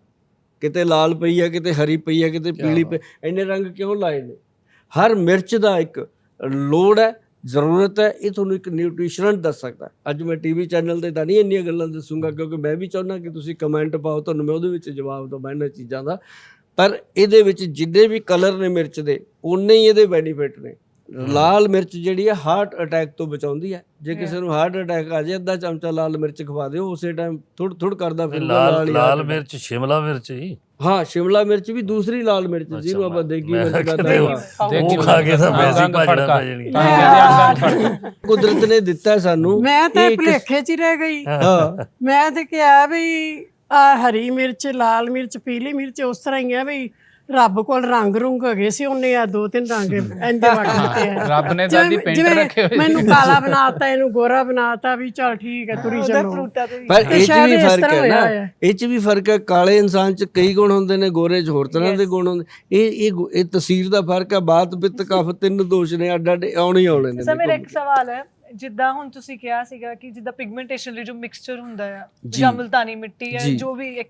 ਕਿਤੇ ਲਾਲ ਪਈ ਆ ਕਿਤੇ ਹਰੀ ਪਈ ਆ ਕਿਤੇ ਪੀਲੀ ਪਈ। ਇੰਨੇ ਰੰਗ ਕਿਉਂ ਲਾਏ ਨੇ? ਹਰ ਮਿਰਚ ਦਾ ਇੱਕ ਲੋੜ ਹੈ ਜ਼ਰੂਰਤ ਹੈ। ਇਹ ਤੁਹਾਨੂੰ ਇੱਕ ਨਿਊਟ੍ਰੀਸ਼ਨਟ ਦੱਸ ਸਕਦਾ। ਹੈ। ਅੱਜ ਮੈਂ ਟੀਵੀ ਚੈਨਲ ਤੇ ਤਾਂ ਨਹੀਂ ਇੰਨੀਆਂ ਗੱਲਾਂ ਦੱਸੂਗਾ ਕਿਉਂਕਿ ਮੈਂ ਵੀ ਚਾਹੁੰਦਾ ਕਿ ਤੁਸੀਂ ਕਮੈਂਟ ਪਾਓ। ਤੁਹਾਨੂੰ ਮੈਂ ਉਹਦੇ ਵਿੱਚ ਜਵਾਬ ਦਵਾਂ ਇਹਨਾਂ ਚੀਜ਼ਾਂ ਦਾ। ਪਰ ਇਹਦੇ ਵਿੱਚ ਜਿੰਨੇ ਵੀ ਕਲਰ ਨੇ ਮਿਰਚ ਦੇ ਉਨੇ ਹੀ ਇਹਦੇ ਬੈਨੀਫਿਟ ਨੇ। ਲਾਲ ਮਿਰਚ ਜਿਹੜੀ ਹੈ ਹਾਰਟ ਅਟੈਕ ਤੋਂ ਬਚਾਉਂਦੀ ਹੈ ਜੇ ਕਿਸੇ ਨੂੰ ਹਾਰਟ ਅਟੈਕ ਆ ਜਾਏ ਅੱਧਾ ਚਮਚਾ ਲਾਲ ਮਿਰਚ ਖਵਾ ਦਿਓ ਉਸੇ ਟਾਈਮ ਥੁੜ ਥੁੜ ਕਰਦਾ ਫਿਰ ਲਾਲ ਲਾਲ ਮਿਰਚ ਸ਼ਿਮਲਾ ਮਿਰਚ ਹੀ ਹਾਂ ਸ਼ਿਮਲਾ ਮਿਰਚ ਵੀ ਦੂਸਰੀ ਲਾਲ ਮਿਰਚ ਜਿਹਨੂੰ ਆਪਾਂ ਦੇਗੀ ਮੈਂ ਮਿਰਚ ਕਹਿੰਦੇ ਹਾਂ ਉਹ ਖਾ ਕੇ ਤਾਂ ਵੈਸੇ ਭੱਜਣਾ। ਪੈ ਜਾਣੀ। ਕੁਦਰਤ ਨੇ ਦਿੱਤਾ ਸਾਨੂੰ ਮੈਂ ਤਾਂ ਇਹ ਇੱਕ- ਭੁਲੇਖੇ 'ਚ ਹੀ ਰਹਿ ਗਈ। ਹਾਂ। ਮੈਂ ਤੇ ਕਿਹਾ ਵੀ ਆ ਹਰੀ ਮਿਰਚ ਲਾਲ ਮਿਰਚ ਪੀਲੀ ਮਿਰਚ ਉਸ ਤਰ੍ਹਾਂ ਹੀ ਆ ਵੀ ਰੱਬ ਕੋਲ ਰੰਗ ਰੁੰਗ ਹੈਗੇ ਸੀ ਉਹਨੇ ਆ ਦੋ ਤਿੰਨ ਰੰਗ ਇੰਦੇ ਵੜ ਦਿੱਤੇ ਆ। ਰੱਬ ਨੇ ਤਾਂ ਜਿਵੇਂ- ਦੀ ਪੇਂਟਰ ਰੱਖੇ ਹੋਏ ਮੈਨੂੰ ਕਾਲਾ ਬਣਾਤਾ ਇਹਨੂੰ ਗੋਰਾ ਬਣਾਤਾ ਵੀ ਚਲ ਠੀਕ ਹੈ ਤੁਰੀ ਚੱਲੋ। ਪਰ ਇਹ ਚ ਵੀ ਫ਼ਰਕ ਹੈ ਨਾ। ਇਹ ਚ ਵੀ ਫ਼ਰਕ ਹੈ ਕਾਲੇ ਇਨਸਾਨ ਚ ਕਈ ਗੁਣ ਹੁੰਦੇ ਨੇ ਗੋਰੇ ਚ ਹੋਰ ਤਰ੍ਹਾਂ ਦੇ ਗੁਣ ਹੁੰਦੇ ਇਹ ਇਹ ਇਹ ਤਸਵੀਰ ਦਾ ਫ਼ਰਕ ਹੈ ਬਾਤ ਪਿੱਤ ਕਫ ਤਿੰਨ ਦੋਸ਼ ਨੇ ਅੱਡ ਅੱਡ ਆਉਣੇ ਆਉਣੇ ਨੇ ਸਰ ਮੇਰਾ ਇੱਕ ਸਵਾਲ ਹੈ ਜਿੱਦਾਂ ਹੁਣ ਤੁਸੀਂ ਕਿਹਾ ਸੀਗਾ ਕਿ ਜਿੱਦਾਂ ਪਿਗਮੈਂਟੇਸ਼ਨ ਲਈ ਜੋ ਮਿਕਸਚਰ ਹੁੰਦਾ ਆ ਜੀ। ਜਾਂ ਮੁਲਤਾਨੀ ਮਿੱਟੀ ਹੈ ਜੀ। ਜੋ ਵੀ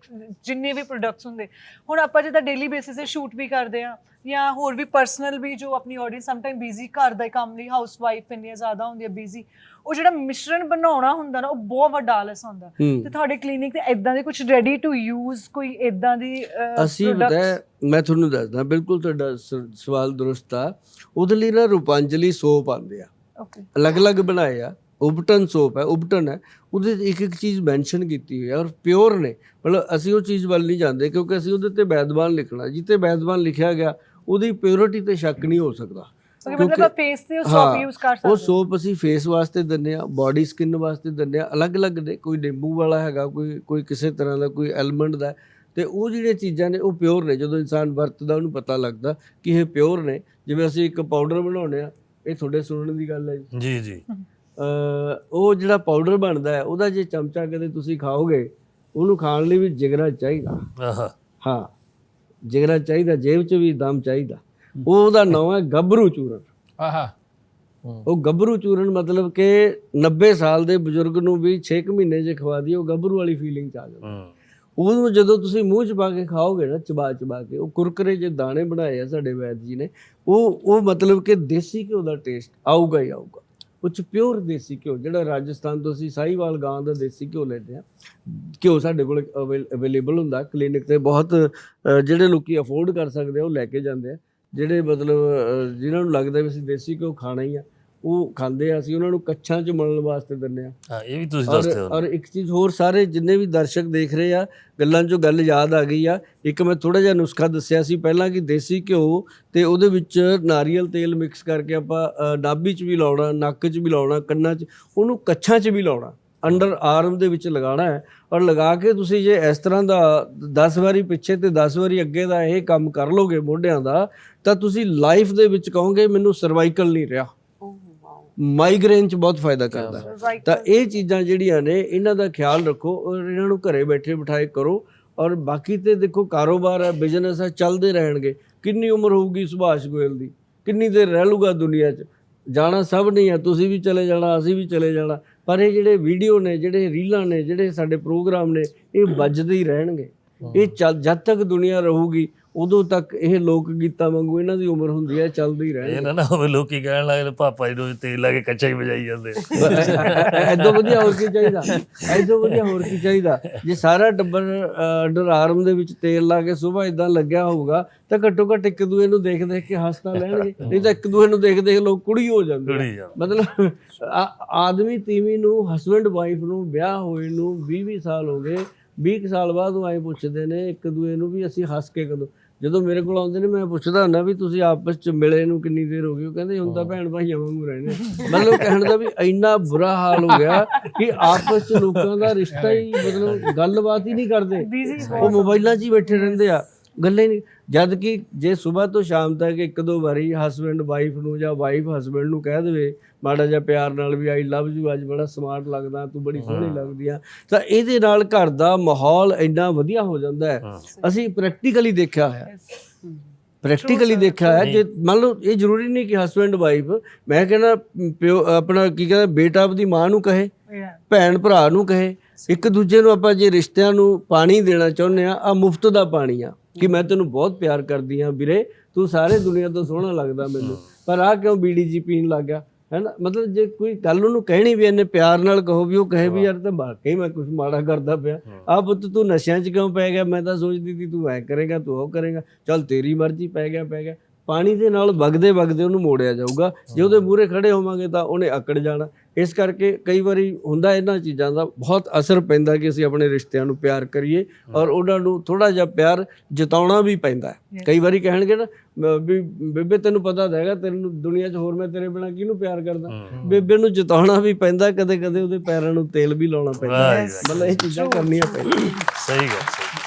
ਜਿੰਨੇ ਵੀ ਪ੍ਰੋਡਕਟਸ ਹੁੰਦੇ ਹੁਣ ਆਪਾਂ ਜਿੱਦਾਂ ਡੇਲੀ ਬੇਸਿਸ ਤੇ ਸ਼ੂਟ ਵੀ ਕਰਦੇ ਆ ਜਾਂ ਹੋਰ ਵੀ ਪਰਸਨਲ ਵੀ ਜੋ ਆਪਣੀ ਆਡੀਅנס ਸਮ ਟਾਈਮ ਬਿਜ਼ੀ ਘਰ ਦਾ ਕੰਮ ਲਈ ਹਾਊਸ ਵਾਈਫ ਇੰਨੀਆਂ ਜ਼ਿਆਦਾ ਹੁੰਦੀਆਂ ਬਿਜ਼ੀ ਉਹ ਜਿਹੜਾ ਮਿਸ਼ਰਣ ਬਣਾਉਣਾ ਹੁੰਦਾ ਨਾ ਉਹ ਬਹੁਤ ਵੱਡਾ ਆਲਸ ਹੁੰਦਾ ਹੂੰ। ਤੇ ਤੁਹਾਡੇ ਕਲੀਨਿਕ ਤੇ ਇਦਾਂ ਦੇ ਕੁਝ ਰੈਡੀ ਟੂ ਯੂਜ਼ ਕੋਈ ਇਦਾਂ ਦੀ ਅਹ, ਅਸੀਂ products? ਪਤਾ ਹੈ, ਮੈਂ ਤੁਹਾਨੂੰ ਦੱਸਦਾ ਬਿਲਕੁਲ ਤੁਹਾਡਾ ਸ- ਸਵਾਲ ਦਰੁਸਤ ਆ ਉਹਦੇ ਲਈ ਨਾ ਰੂਪਾਂਜਲੀ ਸੋਪ ਆਉਂਦੇ ਆ Okay. ਅਲੱਗ-ਅਲੱਗ ਬਣਾਏ ਆ ਉਬਟਨ ਸੋਪ ਹੈ ਉਬਟਨ ਹੈ ਉਹਦੇ ਤੇ ਇੱਕ ਇੱਕ ਚੀਜ਼ ਮੈਂਸ਼ਨ ਕੀਤੀ ਹੋਈ ਹੈ ਔਰ ਪਿਓਰ ਨੇ ਮਤਲਬ ਅਸੀਂ ਉਹ ਚੀਜ਼ ਵੱਲ ਨਹੀਂ ਜਾਂਦੇ ਕਿਉਂਕਿ ਅਸੀਂ ਉਹਦੇ ਤੇ ਬੈਦਬਾਨ ਲਿਖਣਾ ਜਿੱਤੇ ਬੈਦਬਾਨ ਲਿਖਿਆ ਗਿਆ ਉਹਦੀ ਪਿਓਰਿਟੀ ਤੇ ਸ਼ੱਕ ਨਹੀਂ ਹੋ ਸਕਦਾ ਮਤਲਬ ਫੇਸ ਤੇ ਉਹ ਸੋਪ ਯੂਜ਼ ਕਰ ਸਕਦੇ ਉਹ। ਸੋਪ ਅਸੀਂ ਫੇਸ ਵਾਸਤੇ ਦਿੰਦੇ ਆ ਬਾਡੀ ਸਕਿਨ ਵਾਸਤੇ ਦਿੰਦੇ ਆ ਅਲੱਗ-ਅਲੱਗ ਨੇ ਕੋਈ ਨਿੰਬੂ ਵਾਲਾ ਹੈਗਾ ਕੋਈ ਕੋਈ ਕਿਸੇ ਤਰ੍ਹਾਂ ਦਾ ਕੋਈ ਐਲਮੰਡ ਦਾ। ਤੇ ਉਹ ਜਿਹੜੀਆਂ ਚੀਜ਼ਾਂ ਨੇ ਉਹ ਪਿਓਰ ਨੇ ਜਦੋਂ ਇਨਸਾਨ ਵਰਤਦਾ ਉਹਨੂੰ ਪਤਾ ਲੱਗਦਾ ਕਿ ਇਹ ਪਿਓਰ ਨੇ ਜਿਵੇਂ ਅਸੀਂ ਇੱਕ ਪਾਊਡਰ ਬਣਾਉਂਦੇ ਆ ਇਹ ਤੁਹਾਡੇ ਸੁਣਨ ਦੀ ਗੱਲ ਹੈ ਜੀ। ਜੀ ਉਹ ਜਿਹੜਾ ਪਾਊਡਰ ਬਣਦਾ ਹੈ ਉਹਦਾ ਜੇ ਚਮਚਾ ਕਦੇ ਤੁਸੀਂ ਖਾਓਗੇ ਉਹਨੂੰ ਖਾਣ ਲਈ ਵੀ ਜਿਗਰਾ ਚਾਹੀਦਾ। ਆਹਾ। ਹਾਂ ਜਿਗਰਾ ਚਾਹੀਦਾ ਜੇਬ 'ਚ ਵੀ ਦਮ ਚਾਹੀਦਾ। ਉਹ ਉਹਦਾ ਨਾਮ ਹੈ ਗੱਭਰੂ ਚੂਰਨ। ਆਹਾ। ਉਹ ਗੱਭਰੂ ਚੂਰਨ ਮਤਲਬ ਕਿ 90 ਸਾਲ ਦੇ ਬਜ਼ੁਰਗ ਨੂੰ ਵੀ 6 ਮਹੀਨੇ ਜੇ ਖਵਾ ਦਈਏ ਉਹ ਗੱਭਰੂ ਵਾਲੀ ਫੀਲਿੰਗ ਚ ਆ ਜਾਂਦਾ। ਹੂੰ। ਉਹਨੂੰ ਜਦੋਂ ਤੁਸੀਂ ਮੂੰਹ ਚ ਪਾ ਕੇ ਖਾਓਗੇ ਨਾ ਚਬਾ ਚਬਾ ਕੇ ਉਹ ਕੁਰਕਰੇ ਜੇ ਦਾਣੇ ਬਣਾਏ ਆ ਸਾਡੇ ਵੈਦ ਜੀ ਨੇ ਉਹ ਉਹ ਮਤਲਬ ਕਿ ਦੇਸੀ ਘਿਓ ਦਾ ਟੇਸਟ ਆਊਗਾ ਹੀ ਆਊਗਾ। ਉਹ ਚ ਪਿਓਰ ਦੇਸੀ ਘਿਓ ਜਿਹੜਾ ਰਾਜਸਥਾਨ ਤੋਂ ਅਸੀਂ ਸਾਹੀਵਾਲ ਗਾਂ ਦਾ ਦੇਸੀ ਘਿਓ ਲੈਂਦੇ ਆ ਘਿਓ ਸਾਡੇ ਕੋਲ ਅਵੇਲੇਬਲ ਹੁੰਦਾ ਕਲੀਨਿਕ ਤੇ ਬਹੁਤ ਜਿਹੜੇ ਲੋਕੀ ਅਫੋਰਡ ਕਰ ਸਕਦੇ ਆ ਉਹ ਲੈ ਕੇ ਜਾਂਦੇ ਆ। ਜਿਹੜੇ ਮਤਲਬ ਅ, ਜਿਨ੍ਹਾਂ ਨੂੰ ਲੱਗਦਾ ਵੀ ਅਸੀਂ ਦੇਸੀ ਘਿਓ ਖਾਣਾ ਹੀ ਆ ਉਹ ਖਾਂਦੇ ਆ ਅਸੀਂ ਉਹਨਾਂ ਨੂੰ ਕੱਛਾਂ 'ਚ ਮਲਣ ਵਾਸਤੇ ਦਿੰਦੇ ਆ। ਹਾਂ ਇਹ ਵੀ ਤੁਸੀਂ ਦੱਸਦੇ ਹੋ ਔਰ ਇੱਕ ਚੀਜ਼ ਹੋਰ ਸਾਰੇ ਜਿੰਨੇ ਵੀ ਦਰਸ਼ਕ ਦੇਖ ਰਹੇ ਆ ਗੱਲਾਂ 'ਚੋਂ ਗੱਲ ਯਾਦ ਆ ਗਈ ਆ। ਇੱਕ ਮੈਂ ਥੋੜਾ ਜਿਹਾ ਨੁਸਖਾ ਦੱਸਿਆ ਸੀ ਪਹਿਲਾਂ ਕਿ ਦੇਸੀ ਘਿਓ ਤੇ ਉਹਦੇ ਵਿੱਚ ਨਾਰੀਅਲ ਤੇਲ ਮਿਕਸ ਕਰਕੇ ਆਪਾਂ ਨਾਭੀ 'ਚ ਵੀ ਲਾਉਣਾ ਨੱਕ 'ਚ ਵੀ ਲਾਉਣਾ ਕੰਨਾਂ 'ਚ ਉਹਨੂੰ ਕੱਛਾਂ 'ਚ ਵੀ ਲਾਉਣਾ। ਅੰਡਰ ਆਰਮ ਦੇ ਵਿੱਚ ਲਗਾਉਣਾ ਹੈ। ਔਰ ਲਗਾ ਕੇ ਤੁਸੀਂ ਜੇ ਇਸ ਤਰ੍ਹਾਂ ਦਾ 10 ਵਾਰੀ ਪਿੱਛੇ ਤੇ 10 ਵਾਰੀ ਅੱਗੇ ਦਾ ਇਹ ਕੰਮ ਕਰ ਲੋਗੇ ਮੋਢਿਆਂ ਦਾ ਤਾਂ ਤੁਸੀਂ ਲਾਈਫ ਦੇ ਵਿੱਚ ਕਹੋਗੇ ਮੈਨੂੰ ਸਰਵਾਈਕਲ ਨਹੀਂ ਰਿਹਾ। ਮਾਈਗ੍ਰੇਨ 'ਚ ਬਹੁਤ ਫਾਇਦਾ ਕਰਦਾ. ਤਾਂ ਇਹ ਚੀਜ਼ਾਂ ਜਿਹੜੀਆਂ ਨੇ ਇਹਨਾਂ ਦਾ ਖਿਆਲ ਰੱਖੋ ਔਰ ਇਹਨਾਂ ਨੂੰ ਘਰੇ ਬੈਠੇ ਬਿਠਾਏ ਕਰੋ ਔਰ ਬਾਕੀ ਤੇ ਦੇਖੋ ਕਾਰੋਬਾਰ ਹੈ ਬਿਜ਼ਨਸ ਹੈ ਚੱਲਦੇ ਰਹਿਣਗੇ। ਕਿੰਨੀ ਉਮਰ ਹੋਊਗੀ ਸੁਭਾਸ਼ ਗੋਇਲ ਦੀ? ਕਿੰਨੀ ਦੇਰ ਰਹਿ ਲੂਗਾ ਦੁਨੀਆ 'ਚ? ਜਾਣਾ ਸਭ ਨਹੀਂ ਹੈ ਤੁਸੀਂ ਵੀ ਚਲੇ ਜਾਣਾ ਅਸੀਂ ਵੀ ਚਲੇ ਜਾਣਾ। ਪਰ ਇਹ ਜਿਹੜੇ ਵੀਡੀਓ ਨੇ ਜਿਹੜੇ ਰੀਲਾਂ ਨੇ ਜਿਹੜੇ ਸਾਡੇ ਪ੍ਰੋਗਰਾਮ ਨੇ ਇਹ ਵੱਜਦੇ ਹੀ ਰਹਿਣਗੇ। ਇਹ ਜਦ ਤੱਕ ਦੁਨੀਆ ਰਹੂਗੀ ਉਦੋਂ ਤੱਕ ਇਹ ਲੋਕ ਗੀਤਾਂ ਵਾਂਗੂ ਇਹਨਾਂ ਦੀ ਉਮਰ ਹੁੰਦੀ ਹੈ ਚੱਲਦੇ ਹੀ ਇਹ ਨਾ ਨਾ ਹੋਵੇ ਲੋਕੀ ਕਹਿਣ ਲੱਗੇ ਪਾਪਾ ਜੀ ਨੂੰ ਤੇਲ ਲਾ ਕੇ ਕੱਚਾ ਹੀ ਵਜਾਈ ਜਾਂਦੇ ਐਦੋਂ ਵਧੀਆ ਹੋਰ ਕੀ ਚਾਹੀਦਾ? ਐਦੋਂ ਵਧੀਆ ਹੋਰ ਕੀ ਚਾਹੀਦਾ? ਜੇ ਸਾਰਾ ਟੱਬਰ ਅੰਡਰ ਆਰਮ ਦੇ ਵਿੱਚ ਤੇਲ ਲਾ ਕੇ ਸਵੇਰ ਇਦਾਂ ਲੱਗਿਆ ਹੋਊਗਾ ਤਾਂ ਘੱਟੋ ਘੱਟ ਇੱਕ ਦੂਏ ਨੂੰ ਦੇਖ ਦੇਖ ਕੇ ਹੱਸਦਾ ਲੈਣਗੇ। ਨਹੀਂ ਤਾਂ ਇੱਕ ਦੂਏ ਨੂੰ ਦੇਖ ਦੇਖ ਲੋਕ ਕੁੜੀ ਹੋ ਜਾਂਦੇ। ਮਤਲਬ ਆਦਮੀ ਤੀਵੀਂ ਨੂੰ ਹਸਬੰਡ ਵਾਈਫ ਨੂੰ ਵਿਆਹ ਹੋਏ ਨੂੰ 20 20 ਸਾਲ ਹੋ ਗਏ 20 ਕੁ ਸਾਲ ਬਾਅਦ ਉਹ ਐਂ ਪੁੱਛਦੇ ਨੇ ਇੱਕ ਦੂਏ ਨੂੰ ਵੀ ਅਸੀਂ ਹੱਸ ਕੇ ਕਦੋਂ ਜਦੋਂ ਮੇਰੇ ਕੋਲ ਆਉਂਦੇ ਨੇ ਮੈਂ ਪੁੱਛਦਾ ਹੁੰਦਾ ਵੀ ਤੁਸੀਂ ਆਪਸ ਚ ਮਿਲੇ ਨੂੰ ਕਿੰਨੀ ਦੇਰ ਹੋ ਗਈ? ਉਹ ਕਹਿੰਦੇ ਹੁਣ ਤਾਂ ਭੈਣ ਭਾਈਆਂ ਵਾਂਗੂ ਰਹਿੰਦੇ ਮਤਲਬ ਕਹਿਣ ਦਾ ਵੀ ਇੰਨਾ ਬੁਰਾ ਹਾਲ ਹੋ ਗਿਆ ਕਿ ਆਪਸ ਚ ਲੋਕਾਂ ਦਾ ਰਿਸ਼ਤਾ ਹੀ ਮਤਲਬ ਗੱਲਬਾਤ ਹੀ ਨਹੀਂ ਕਰਦੇ। ਉਹ ਮੋਬਾਈਲਾਂ 'ਚ ਹੀ ਬੈਠੇ ਰਹਿੰਦੇ ਆ। ਗੱਲੇ ਨਹੀਂ। ਜਦ ਕਿ ਜੇ ਸਵੇਰ ਤੋਂ ਸ਼ਾਮ ਤੱਕ ਇੱਕ ਦੋ ਵਾਰੀ ਹਸਬੰਡ ਵਾਈਫ ਨੂੰ ਜਾਂ ਵਾਈਫ ਹਸਬੰਡ ਨੂੰ ਕਹਿ ਦੇਵੇ ਮਾੜਾ ਜਿਹਾ ਪਿਆਰ ਨਾਲ ਵੀ ਆਈ ਲਵ ਯੂ ਅੱਜ ਬੜਾ ਸਮਾਰਟ ਲੱਗਦਾ ਤੂੰ ਬੜੀ ਸੋਹਣੀ ਲੱਗਦੀ ਆ ਤਾਂ ਇਹਦੇ ਨਾਲ ਘਰ ਦਾ ਮਾਹੌਲ ਇੰਨਾ ਵਧੀਆ ਹੋ ਜਾਂਦਾ ਹੈ। ਅਸੀਂ ਪ੍ਰੈਕਟੀਕਲੀ ਦੇਖਿਆ ਹੋਇਆ। ਪ੍ਰੈਕਟੀਕਲੀ ਦੇਖਿਆ ਹੈ ਜੇ ਮੰਨ ਲਓ ਇਹ ਜ਼ਰੂਰੀ ਨਹੀਂ ਕਿ ਹਸਬੰਡ ਵਾਈਫ ਮੈਂ ਕਹਿੰਦਾ ਪਿਓ ਆਪਣਾ ਕੀ ਕਹਿੰਦਾ ਬੇਟਾ ਆਪਦੀ ਮਾਂ ਨੂੰ ਕਹੇ. ਭੈਣ ਭਰਾ ਨੂੰ ਕਹੇ ਇੱਕ ਦੂਜੇ ਨੂੰ ਆਪਾਂ ਜੇ ਰਿਸ਼ਤਿਆਂ ਨੂੰ ਪਾਣੀ ਦੇਣਾ ਚਾਹੁੰਦੇ ਆ ਆ ਮੁਫਤ ਦਾ ਪਾਣੀ ਆ। ਕਿ ਮੈਂ ਤੈਨੂੰ ਬਹੁਤ ਪਿਆਰ ਕਰਦੀ ਆ ਵੀਰੇ ਤੂੰ ਸਾਰੇ ਦੁਨੀਆ ਤੋਂ ਸੋਹਣਾ ਲੱਗਦਾ ਮੈਨੂੰ। ਪਰ ਆ ਕਿਉਂ ਬੀੜੀ ਜੀ ਪੀਣ ਲੱਗ ਗਿਆ? ਹੈਨਾ? ਮਤਲਬ ਜੇ ਕੋਈ ਗੱਲ ਉਹਨੂੰ ਕਹਿਣੀ ਵੀ ਇਹਨੇ ਪਿਆਰ ਨਾਲ ਕਹੋ ਵੀ ਉਹ ਕਹੇ ਵੀ ਯਾਰ ਤਾਂ ਵਾਕਈ ਮੈਂ ਕੁਝ ਮਾੜਾ ਕਰਦਾ ਪਿਆ। ਆ ਪੁੱਤ ਤੂੰ ਨਸ਼ਿਆਂ 'ਚ ਕਿਉਂ ਪੈ ਗਿਆ? ਮੈਂ ਤਾਂ ਸੋਚਦੀ ਸੀ ਤੂੰ ਐ ਕਰੇਗਾ ਤੂੰ ਉਹ ਕਰੇਗਾ। ਚੱਲ ਤੇਰੀ ਮਰਜ਼ੀ ਪੈ ਗਿਆ ਪੈ ਗਿਆ। ਪਾਣੀ ਦੇ ਨਾਲ ਵਗਦੇ ਵਗਦੇ ਉਹਨੂੰ ਮੋੜਿਆ ਜਾਊਗਾ। ਜੇ ਉਹਦੇ ਮੂਹਰੇ ਖੜੇ ਹੋਵਾਂਗੇ ਤਾਂ ਉਹਨੇ ਅਕੜ ਜਾਣਾ। ਇਸ ਕਰਕੇ ਕਈ ਵਾਰੀ ਹੁੰਦਾ ਇਹਨਾਂ ਚੀਜ਼ਾਂ ਦਾ ਬਹੁਤ ਅਸਰ ਪੈਂਦਾ ਕਿ ਅਸੀਂ ਆਪਣੇ ਰਿਸ਼ਤਿਆਂ ਨੂੰ ਪਿਆਰ ਕਰੀਏ ਔਰ ਉਹਨਾਂ ਨੂੰ ਥੋੜਾ ਜਿਹਾ ਪਿਆਰ ਜਤਾਉਣਾ ਵੀ ਪੈਂਦਾ ਕਈ ਵਾਰੀ ਕਹਿਣਗੇ ਨਾ ਵੀ ਬੇਬੇ ਤੈਨੂੰ ਪਤਾ ਤਾਂ ਹੈਗਾ ਤੈਨੂੰ ਦੁਨੀਆ 'ਚ ਹੋਰ ਮੈਂ ਤੇਰੇ ਬਿਨਾ ਕਿਹਨੂੰ ਪਿਆਰ ਕਰਦਾ? ਬੇਬੇ ਨੂੰ ਜਤਾਉਣਾ ਵੀ ਪੈਂਦਾ ਕਦੇ ਕਦੇ ਉਹਦੇ ਪੈਰਾਂ ਨੂੰ ਤੇਲ ਵੀ ਲਾਉਣਾ ਪੈਂਦਾ। ਮਤਲਬ ਇਹ ਚੀਜ਼ਾਂ ਕਰਨੀਆਂ ਪੈਂਦੀਆਂ। ਸਹੀ ਗੱਲ ਸਹੀ